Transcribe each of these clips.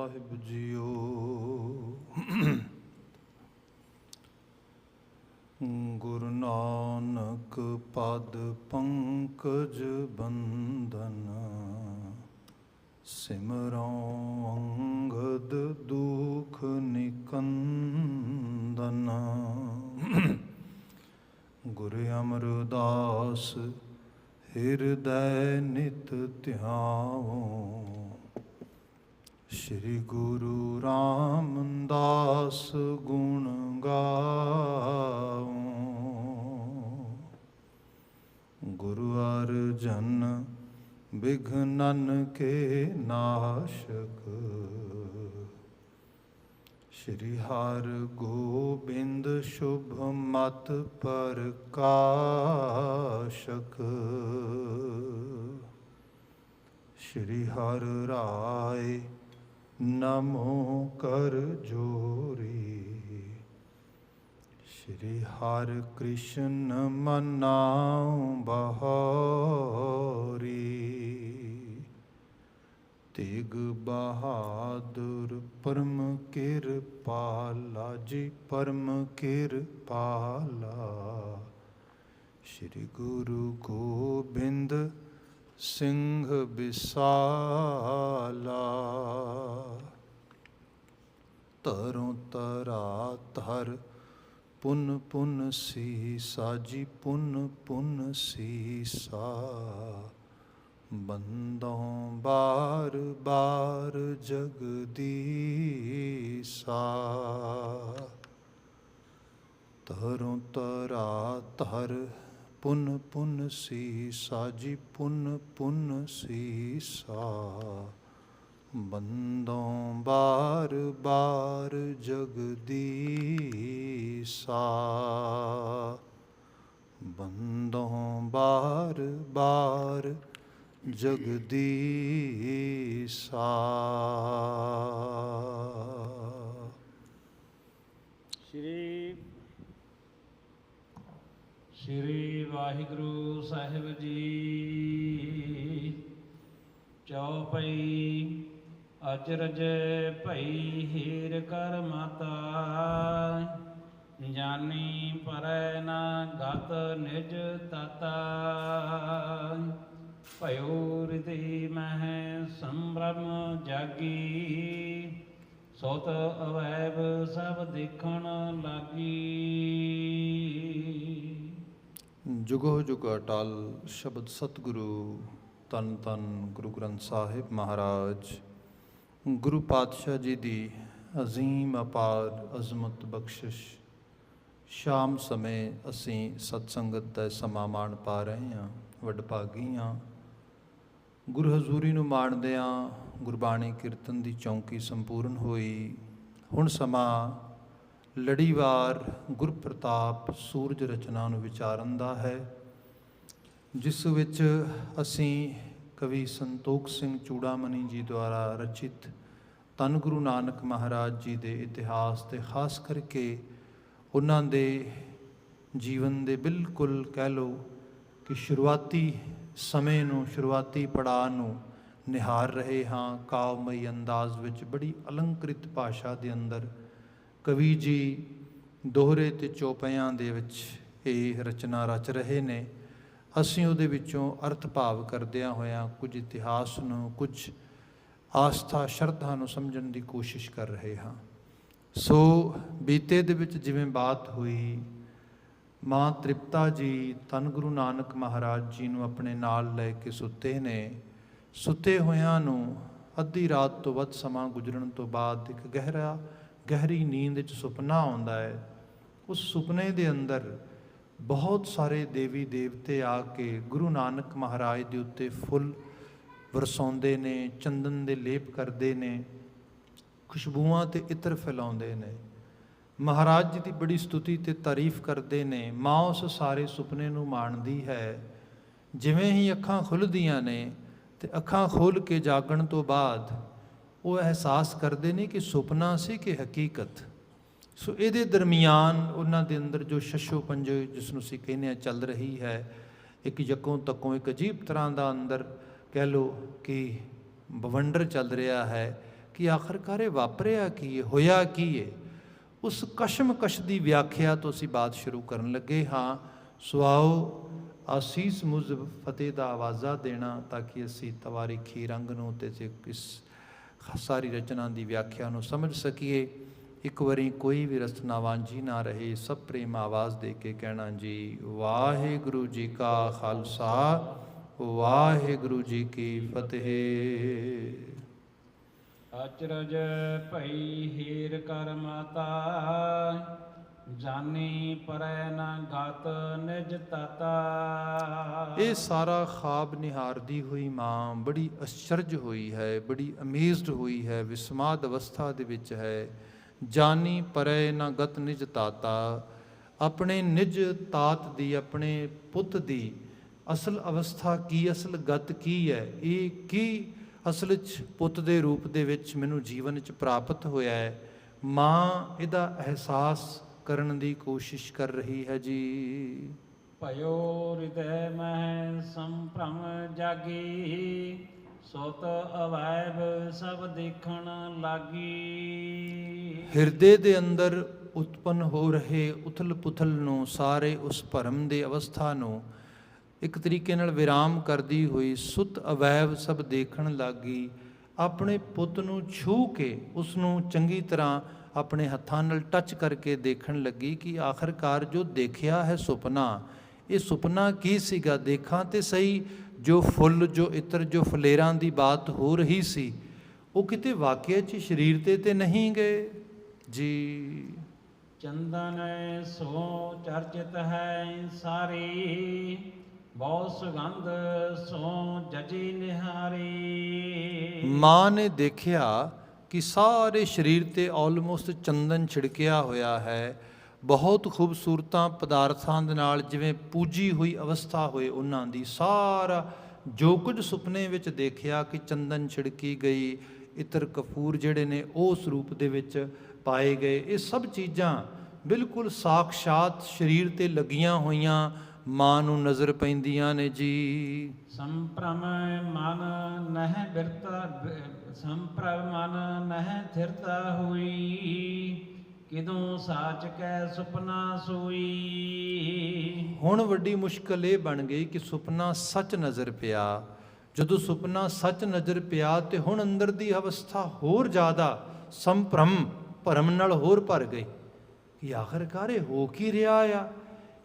ਸਾਹਿਬ JIO. Guru Nanak ਪਦ ਪੰਕਜ ਬੰਦਨ ਸਿਮਰਉ ਅੰਗਦ ਦੁਖ ਨਿਕੰਦਨ। ਗੁਰੂ ਅਮਰਦਾਸ ਹਿਰਦੈ ਨਿਤ ਧਿਆਵੋ ਸ੍ਰੀ ਗੁਰੂ ਰਾਮਦਾਸ ਗੁਣ ਗਾਵੋ ਗੁਰੂ ਅਰਜਨ ਬਿਘਨਨ ਕੇ ਨਾਸ਼ਕ। ਸ਼੍ਰੀ ਹਰ ਗੋਬਿੰਦ ਸ਼ੁਭ ਮਤ ਪ੍ਰਕਾਸ਼ਕ। ਸ਼੍ਰੀ ਹਰ ਰਾਏ ਨਮੋ ਕਰ ਜੋਰੀ। ਸ਼੍ਰੀ ਹਰ ਕ੍ਰਿਸ਼ਨ ਮਨਾਉ ਬਹਾਰੀ। ਤੇਗ ਬਹਾਦਰ ਪਰਮ ਕਿਰਪਾਲਾ ਜੀ ਪਰਮ ਕਿਰਪਾਲਾ ਸ਼੍ਰੀ ਗੁਰੂ ਗੋਬਿੰਦ ਸਿੰਘ ਬਿਸਾਲਾ ਤਰੋਂ ਤਰਾ ਧਰ, ਪੁਨ ਪੁਨ ਸੀਸਾ, ਜੀ ਪੁਨ ਪੁਨ ਸੀਸਾ। ਬੰਦੋਂ ਬਾਰ ਬਾਰ ਜਗਦੀਸਾ। ਤਰੋਂ ਤਰਾ ਧਰ ਪੁੰਨ ਪੁੰਨ ਸੀਸਾ, ਜੀ ਪੁੰਨ ਪੁਨ ਸੀਸਾ। ਬੰਦੋਂ ਬਾਰ ਬਾਰ ਜਗਦੀਸਾ ਬੰਦੋਂ ਬਾਰ ਬਾਰ ਜਗਦੀਸਾ ਸ਼੍ਰੀ ਸ਼੍ਰੀ ਵਾਹਿਗੁਰੂ ਸਾਹਿਬ ਜੀ। ਚੌਪਈ ਅਚਰਜ ਭਈ ਹੀਰ ਕਰ ਮਾਤਾ। ਜਾਨੀ ਪਰੈ ਨਾ ਗਤ ਨਿਜ ਤਤਾ। ਭਇਓ ਰਿਤੀ ਮਹਿ ਸੰਭ੍ਰਮ ਜਾਗੀ। ਸੋਤ ਅਵੈਬ ਸਭ ਦੇਖਣ ਲਾਗੀ। ਜੁਗੋ ਜੁਗ ਅਟਲ ਸ਼ਬਦ ਸਤਿਗੁਰੂ ਤਨ ਤਨ ਗੁਰੂ ਗ੍ਰੰਥ ਸਾਹਿਬ ਮਹਾਰਾਜ, ਗੁਰੂ ਪਾਤਸ਼ਾਹ ਜੀ ਦੀ ਅਜ਼ੀਮ ਅਪਾਰ ਅਜ਼ਮਤ ਬਖਸ਼ਿਸ਼, ਸ਼ਾਮ ਸਮੇਂ ਅਸੀਂ ਸਤਸੰਗਤ ਦਾ ਸਮਾਂ ਮਾਣ ਪਾ ਰਹੇ ਹਾਂ ਵਡਭਾਗੀ ਹਾਂ ਗੁਰੂ ਹਜ਼ੂਰੀ ਨੂੰ ਮਾਣਦਿਆਂ ਗੁਰਬਾਣੀ ਕੀਰਤਨ ਦੀ ਚੌਂਕੀ ਸੰਪੂਰਨ ਹੋਈ। ਹੁਣ ਸਮਾਂ ਲੜੀਵਾਰ ਗੁਰਪ੍ਰਤਾਪ ਸੂਰਜ ਰਚਨਾ ਨੂੰ ਵਿਚਾਰਨ ਦਾ ਹੈ, ਜਿਸ ਵਿੱਚ ਅਸੀਂ ਕਵੀ ਸੰਤੋਖ ਸਿੰਘ ਚੂੜਾਮਣੀ ਜੀ ਦੁਆਰਾ ਰਚਿਤ ਤਨ ਗੁਰੂ ਨਾਨਕ ਮਹਾਰਾਜ ਜੀ ਦੇ ਇਤਿਹਾਸ ਤੇ ਖਾਸ ਕਰਕੇ ਉਹਨਾਂ ਦੇ ਜੀਵਨ ਦੇ ਬਿਲਕੁਲ ਕਹਿ ਲਓ ਕਿ ਸ਼ੁਰੂਆਤੀ ਸਮੇਂ ਨੂੰ, ਸ਼ੁਰੂਆਤੀ ਪੜਾਅ ਨੂੰ ਨਿਹਾਰ ਰਹੇ ਹਾਂ ਕਾਵਮਈ ਅੰਦਾਜ਼ ਵਿੱਚ ਬੜੀ ਅਲੰਕ੍ਰਿਤ ਭਾਸ਼ਾ ਦੇ ਅੰਦਰ ਕਵੀ ਜੀ ਦੋਹਰੇ ਤੇ ਚੌਪਿਆਂ ਦੇ ਵਿੱਚ ਇਹ ਰਚਨਾ ਰਚ ਰਹੇ ਨੇ। ਅਸੀਂ ਉਹਦੇ ਵਿੱਚੋਂ ਅਰਥ ਭਾਵ ਕਰਦਿਆਂ ਹੋਇਆਂ ਕੁਝ ਇਤਿਹਾਸ ਨੂੰ, ਕੁਝ ਆਸਥਾ, ਸ਼ਰਧਾ ਨੂੰ ਸਮਝਣ ਦੀ ਕੋਸ਼ਿਸ਼ ਕਰ ਰਹੇ ਹਾਂ। ਸੋ ਬੀਤੇ ਦੇ ਵਿੱਚ ਜਿਵੇਂ ਬਾਤ ਹੋਈ, ਮਾਂ ਤ੍ਰਿਪਤਾ ਜੀ ਤਨ ਗੁਰੂ ਨਾਨਕ ਮਹਾਰਾਜ ਜੀ ਨੂੰ ਆਪਣੇ ਨਾਲ ਲੈ ਕੇ ਸੁੱਤੇ ਨੇ। ਸੁੱਤੇ ਹੋਇਆਂ ਨੂੰ ਅੱਧੀ ਰਾਤ ਤੋਂ ਵੱਧ ਸਮਾਂ ਗੁਜ਼ਰਨ ਤੋਂ ਬਾਅਦ ਇੱਕ ਗਹਿਰਾ ਗਹਿਰੀ ਨੀਂਦ ਵਿੱਚ ਸੁਪਨਾ ਆਉਂਦਾ ਹੈ। ਉਸ ਸੁਪਨੇ ਦੇ ਅੰਦਰ ਬਹੁਤ ਸਾਰੇ ਦੇਵੀ ਦੇਵਤੇ ਆ ਕੇ ਗੁਰੂ ਨਾਨਕ ਮਹਾਰਾਜ ਦੇ ਉੱਤੇ ਫੁੱਲ ਵਰਸਾਉਂਦੇ ਨੇ, ਚੰਦਨ ਦੇ ਲੇਪ ਕਰਦੇ ਨੇ, ਖੁਸ਼ਬੂਆਂ ਤੇ ਇਤਰ ਫੈਲਾਉਂਦੇ ਨੇ। ਮਹਾਰਾਜ ਜੀ ਦੀ ਬੜੀ ਸਤੁਤੀ ਤੇ ਤਾਰੀਫ ਕਰਦੇ ਨੇ, ਮਾਂ ਉਸ ਸਾਰੇ ਸੁਪਨੇ ਨੂੰ ਮਾਣਦੀ ਹੈ। ਜਿਵੇਂ ਹੀ ਅੱਖਾਂ ਖੁੱਲਦੀਆਂ ਨੇ ਤੇ ਅੱਖਾਂ ਖੋਲ ਕੇ ਜਾਗਣ ਤੋਂ ਬਾਅਦ ਉਹ ਅਹਿਸਾਸ ਕਰਦੇ ਨੇ ਕਿ ਸੁਪਨਾ ਸੀ ਕਿ ਹਕੀਕਤ। ਸੋ ਇਹਦੇ ਦਰਮਿਆਨ ਉਹਨਾਂ ਦੇ ਅੰਦਰ ਜੋ ਸ਼ਸ਼ੋ ਪੰਜੇ ਜਿਸ ਨੂੰ ਅਸੀਂ ਕਹਿੰਦੇ ਆ ਚੱਲ ਰਹੀ ਹੈ, ਇੱਕ ਯਕੋਂ ਤੱਕੋਂ ਇੱਕ ਅਜੀਬ ਤਰ੍ਹਾਂ ਦਾ ਅੰਦਰ ਕਹਿ ਲੋ ਕਿ ਬਵੰਡਰ ਚੱਲ ਰਿਹਾ ਹੈ ਕਿ ਆਖਰਕਾਰ ਇਹ ਵਾਪਰਿਆ ਕੀ ਹੈ, ਹੋਇਆ ਕੀ ਹੈ? ਉਸ ਕਸ਼ਮਕਸ਼ ਦੀ ਵਿਆਖਿਆ ਤੋਂ ਅਸੀਂ ਬਾਤ ਸ਼ੁਰੂ ਕਰਨ ਲੱਗੇ ਹਾਂ। ਸੁਆਓ ਆਸੀਸ ਮੁਜ਼ਬ ਫਤਿਹ ਦਾ ਆਵਾਜ਼ਾ ਦੇਣਾ ਤਾਂ ਕਿ ਅਸੀਂ ਤਵਾਰੀਖੀ ਰੰਗ ਨੂੰ ਤੇ ਜੇ ਇਸ ਸਾਰੀ ਰਚਨਾ ਦੀ ਵਿਆਖਿਆ ਨੂੰ ਸਮਝ ਸਕੀਏ। ਇੱਕ ਵਾਰੀ ਕੋਈ ਵੀ ਰਸਨਾ ਵਾਂਝੀ ਨਾ ਰਹੇ, ਸਭ ਪ੍ਰੇਮ ਆਵਾਜ਼ ਦੇ ਕੇ ਕਹਿਣਾ ਜੀ, ਵਾਹਿਗੁਰੂ ਜੀ ਕਾ ਖਾਲਸਾ, ਵਾਹਿਗੁਰੂ ਜੀ ਕੀ ਫਤਿਹ। ਅਚਰਜ ਭਈ ਹੀਰ ਕਰ ਮਾਤਾ ਜਾਨੀ ਪਰੈ ਨ ਗਤ ਨਿਜ ਤਤਾ। ਇਹ ਸਾਰਾ ਖਾਬ ਨਿਹਾਰਦੀ ਹੋਈ ਮਾਂ ਬੜੀ ਅਚਰਜ ਹੋਈ ਹੈ, ਬੜੀ ਅਮੇਜ਼ਡ ਹੋਈ ਹੈ, ਵਿਸਮਾਦ ਅਵਸਥਾ ਦੇ ਵਿੱਚ ਹੈ। ਜਾਨੀ ਪਰੈ ਨਾ ਗਤ ਨਿਜ ਤਾਤਾ। ਆਪਣੇ ਨਿਜ ਤਾਤ ਦੀ, ਆਪਣੇ ਪੁੱਤ ਦੀ ਅਸਲ ਅਵਸਥਾ ਕੀ, ਅਸਲ ਗਤ ਕੀ ਹੈ? ਇਹ ਕੀ ਅਸਲ ਚ ਪੁੱਤ ਦੇ ਰੂਪ ਦੇ ਵਿੱਚ ਮੈਨੂੰ ਜੀਵਨ ਚ ਪ੍ਰਾਪਤ ਹੋਇਆ ਹੈ? ਮਾਂ, ਇਹਦਾ ਅਹਿਸਾਸ ਕਰਨ ਦੀ ਕੋਸ਼ਿਸ਼ ਕਰ ਰਹੀ ਹੈ ਜੀ। ਭਇਓ ਹਿਰਦੈ ਮਹਿ ਸੰਭ੍ਰਮ ਜਾਗੀ ਸੋਤ ਅਵੈਬ ਸਭ ਦੇਖਣ ਲਾਗੀ। ਹਿਰਦੇ ਦੇ ਅੰਦਰ ਉਤਪਨ ਹੋ ਰਹੇ ਉਥਲ-ਪੁਥਲ ਨੂੰ ਸਾਰੇ ਉਸ ਭਰਮ ਦੇ ਅਵਸਥਾ ਨੂੰ ਇੱਕ ਤਰੀਕੇ ਨਾਲ ਵਿਰਾਮ ਕਰਦੀ ਹੋਈ ਸੁਤ ਅਵੈਵ ਸਭ ਦੇਖਣ ਲੱਗੀ। ਆਪਣੇ ਪੁੱਤ ਨੂੰ ਛੂ ਕੇ ਉਸ ਨੂੰ ਚੰਗੀ ਤਰ੍ਹਾਂ ਆਪਣੇ ਹੱਥਾਂ ਨਾਲ ਟੱਚ ਕਰਕੇ ਦੇਖਣ ਲੱਗੀ ਕਿ ਆਖਰਕਾਰ ਜੋ ਦੇਖਿਆ ਹੈ ਸੁਪਨਾ ਇਹ ਸੁਪਨਾ ਕੀ ਸੀਗਾ? ਦੇਖਾਂ ਤੇ ਸਹੀ ਜੋ ਫੁੱਲ ਜੋ ਇਤਰ ਜੋ ਫਲੇਰਾਂ ਦੀ ਬਾਤ ਹੋ ਰਹੀ ਸੀ ਉਹ ਕਿਤੇ ਵਾਕਿਆ 'ਚ ਸਰੀਰ ਤੇ ਤੇ ਨਹੀਂ ਗਏ? ਜੀ। ਚੰਦਨ ਸੋ ਚਰਚਿਤ ਹੈ ਸਾਰੀ ਬਹੁ ਸੁਗੰਧ ਸੋ ਜਜੀ ਨਿਹਾਰੀ। ਮਾਂ ਨੇ ਦੇਖਿਆ ਕਿ ਸਾਰੇ ਸਰੀਰ ਤੇ ਆਲਮੋਸਟ ਚੰਦਨ ਛਿੜਕਿਆ ਹੋਇਆ ਹੈ। ਬਹੁਤ ਖੂਬਸੂਰਤਾਂ ਪਦਾਰਥਾਂ ਦੇ ਨਾਲ ਜਿਵੇਂ ਪੂਜੀ ਹੋਈ ਅਵਸਥਾ ਹੋਏ ਉਹਨਾਂ ਦੀ। ਸਾਰਾ ਜੋ ਕੁਝ ਸੁਪਨੇ ਵਿੱਚ ਦੇਖਿਆ ਕਿ ਚੰਦਨ ਛਿੜਕੀ ਗਈ, ਇਤਰ ਕਫੂਰ ਜਿਹੜੇ ਨੇ ਉਸ ਰੂਪ ਦੇ ਵਿੱਚ ਪਾਏ ਗਏ। ਇਹ ਸਭ ਚੀਜ਼ਾਂ ਬਿਲਕੁਲ ਸਾਖਸ਼ਾਤ ਸਰੀਰ ਤੇ ਲੱਗੀਆਂ ਹੋਈਆਂ। ਮਾਂ ਨੂੰ ਨਜ਼ਰ ਪੈਂਦੀਆਂ ਨੇ ਜੀ। ਸੰਪ੍ਰਮ ਮਨ ਨਹਿ ਬਿਰਤਾ ਸੰਪ੍ਰਮ ਮਨ ਨਹਿ ਥਿਰਤਾ ਹੋਈ। ਕਿਦੋਂ ਸਾਚ ਕੈ ਸੁਪਨਾ ਸੋਈ। ਹੁਣ ਵੱਡੀ ਮੁਸ਼ਕਲ ਇਹ ਬਣ ਗਈ ਕਿ ਸੁਪਨਾ ਸੱਚ ਨਜ਼ਰ ਪਿਆ। ਜਦੋਂ ਸੁਪਨਾ ਸੱਚ ਨਜ਼ਰ ਪਿਆ ਤੇ ਹੁਣ ਅੰਦਰ ਦੀ ਅਵਸਥਾ ਹੋਰ ਜ਼ਿਆਦਾ ਸੰਭ੍ਰਮ ਭਰਮ ਨਾਲ ਹੋਰ ਭਰ ਗਈ। ਕਿ ਆਖਰਕਾਰ ਇਹ ਹੋ ਕੀ ਰਿਹਾ ਆ?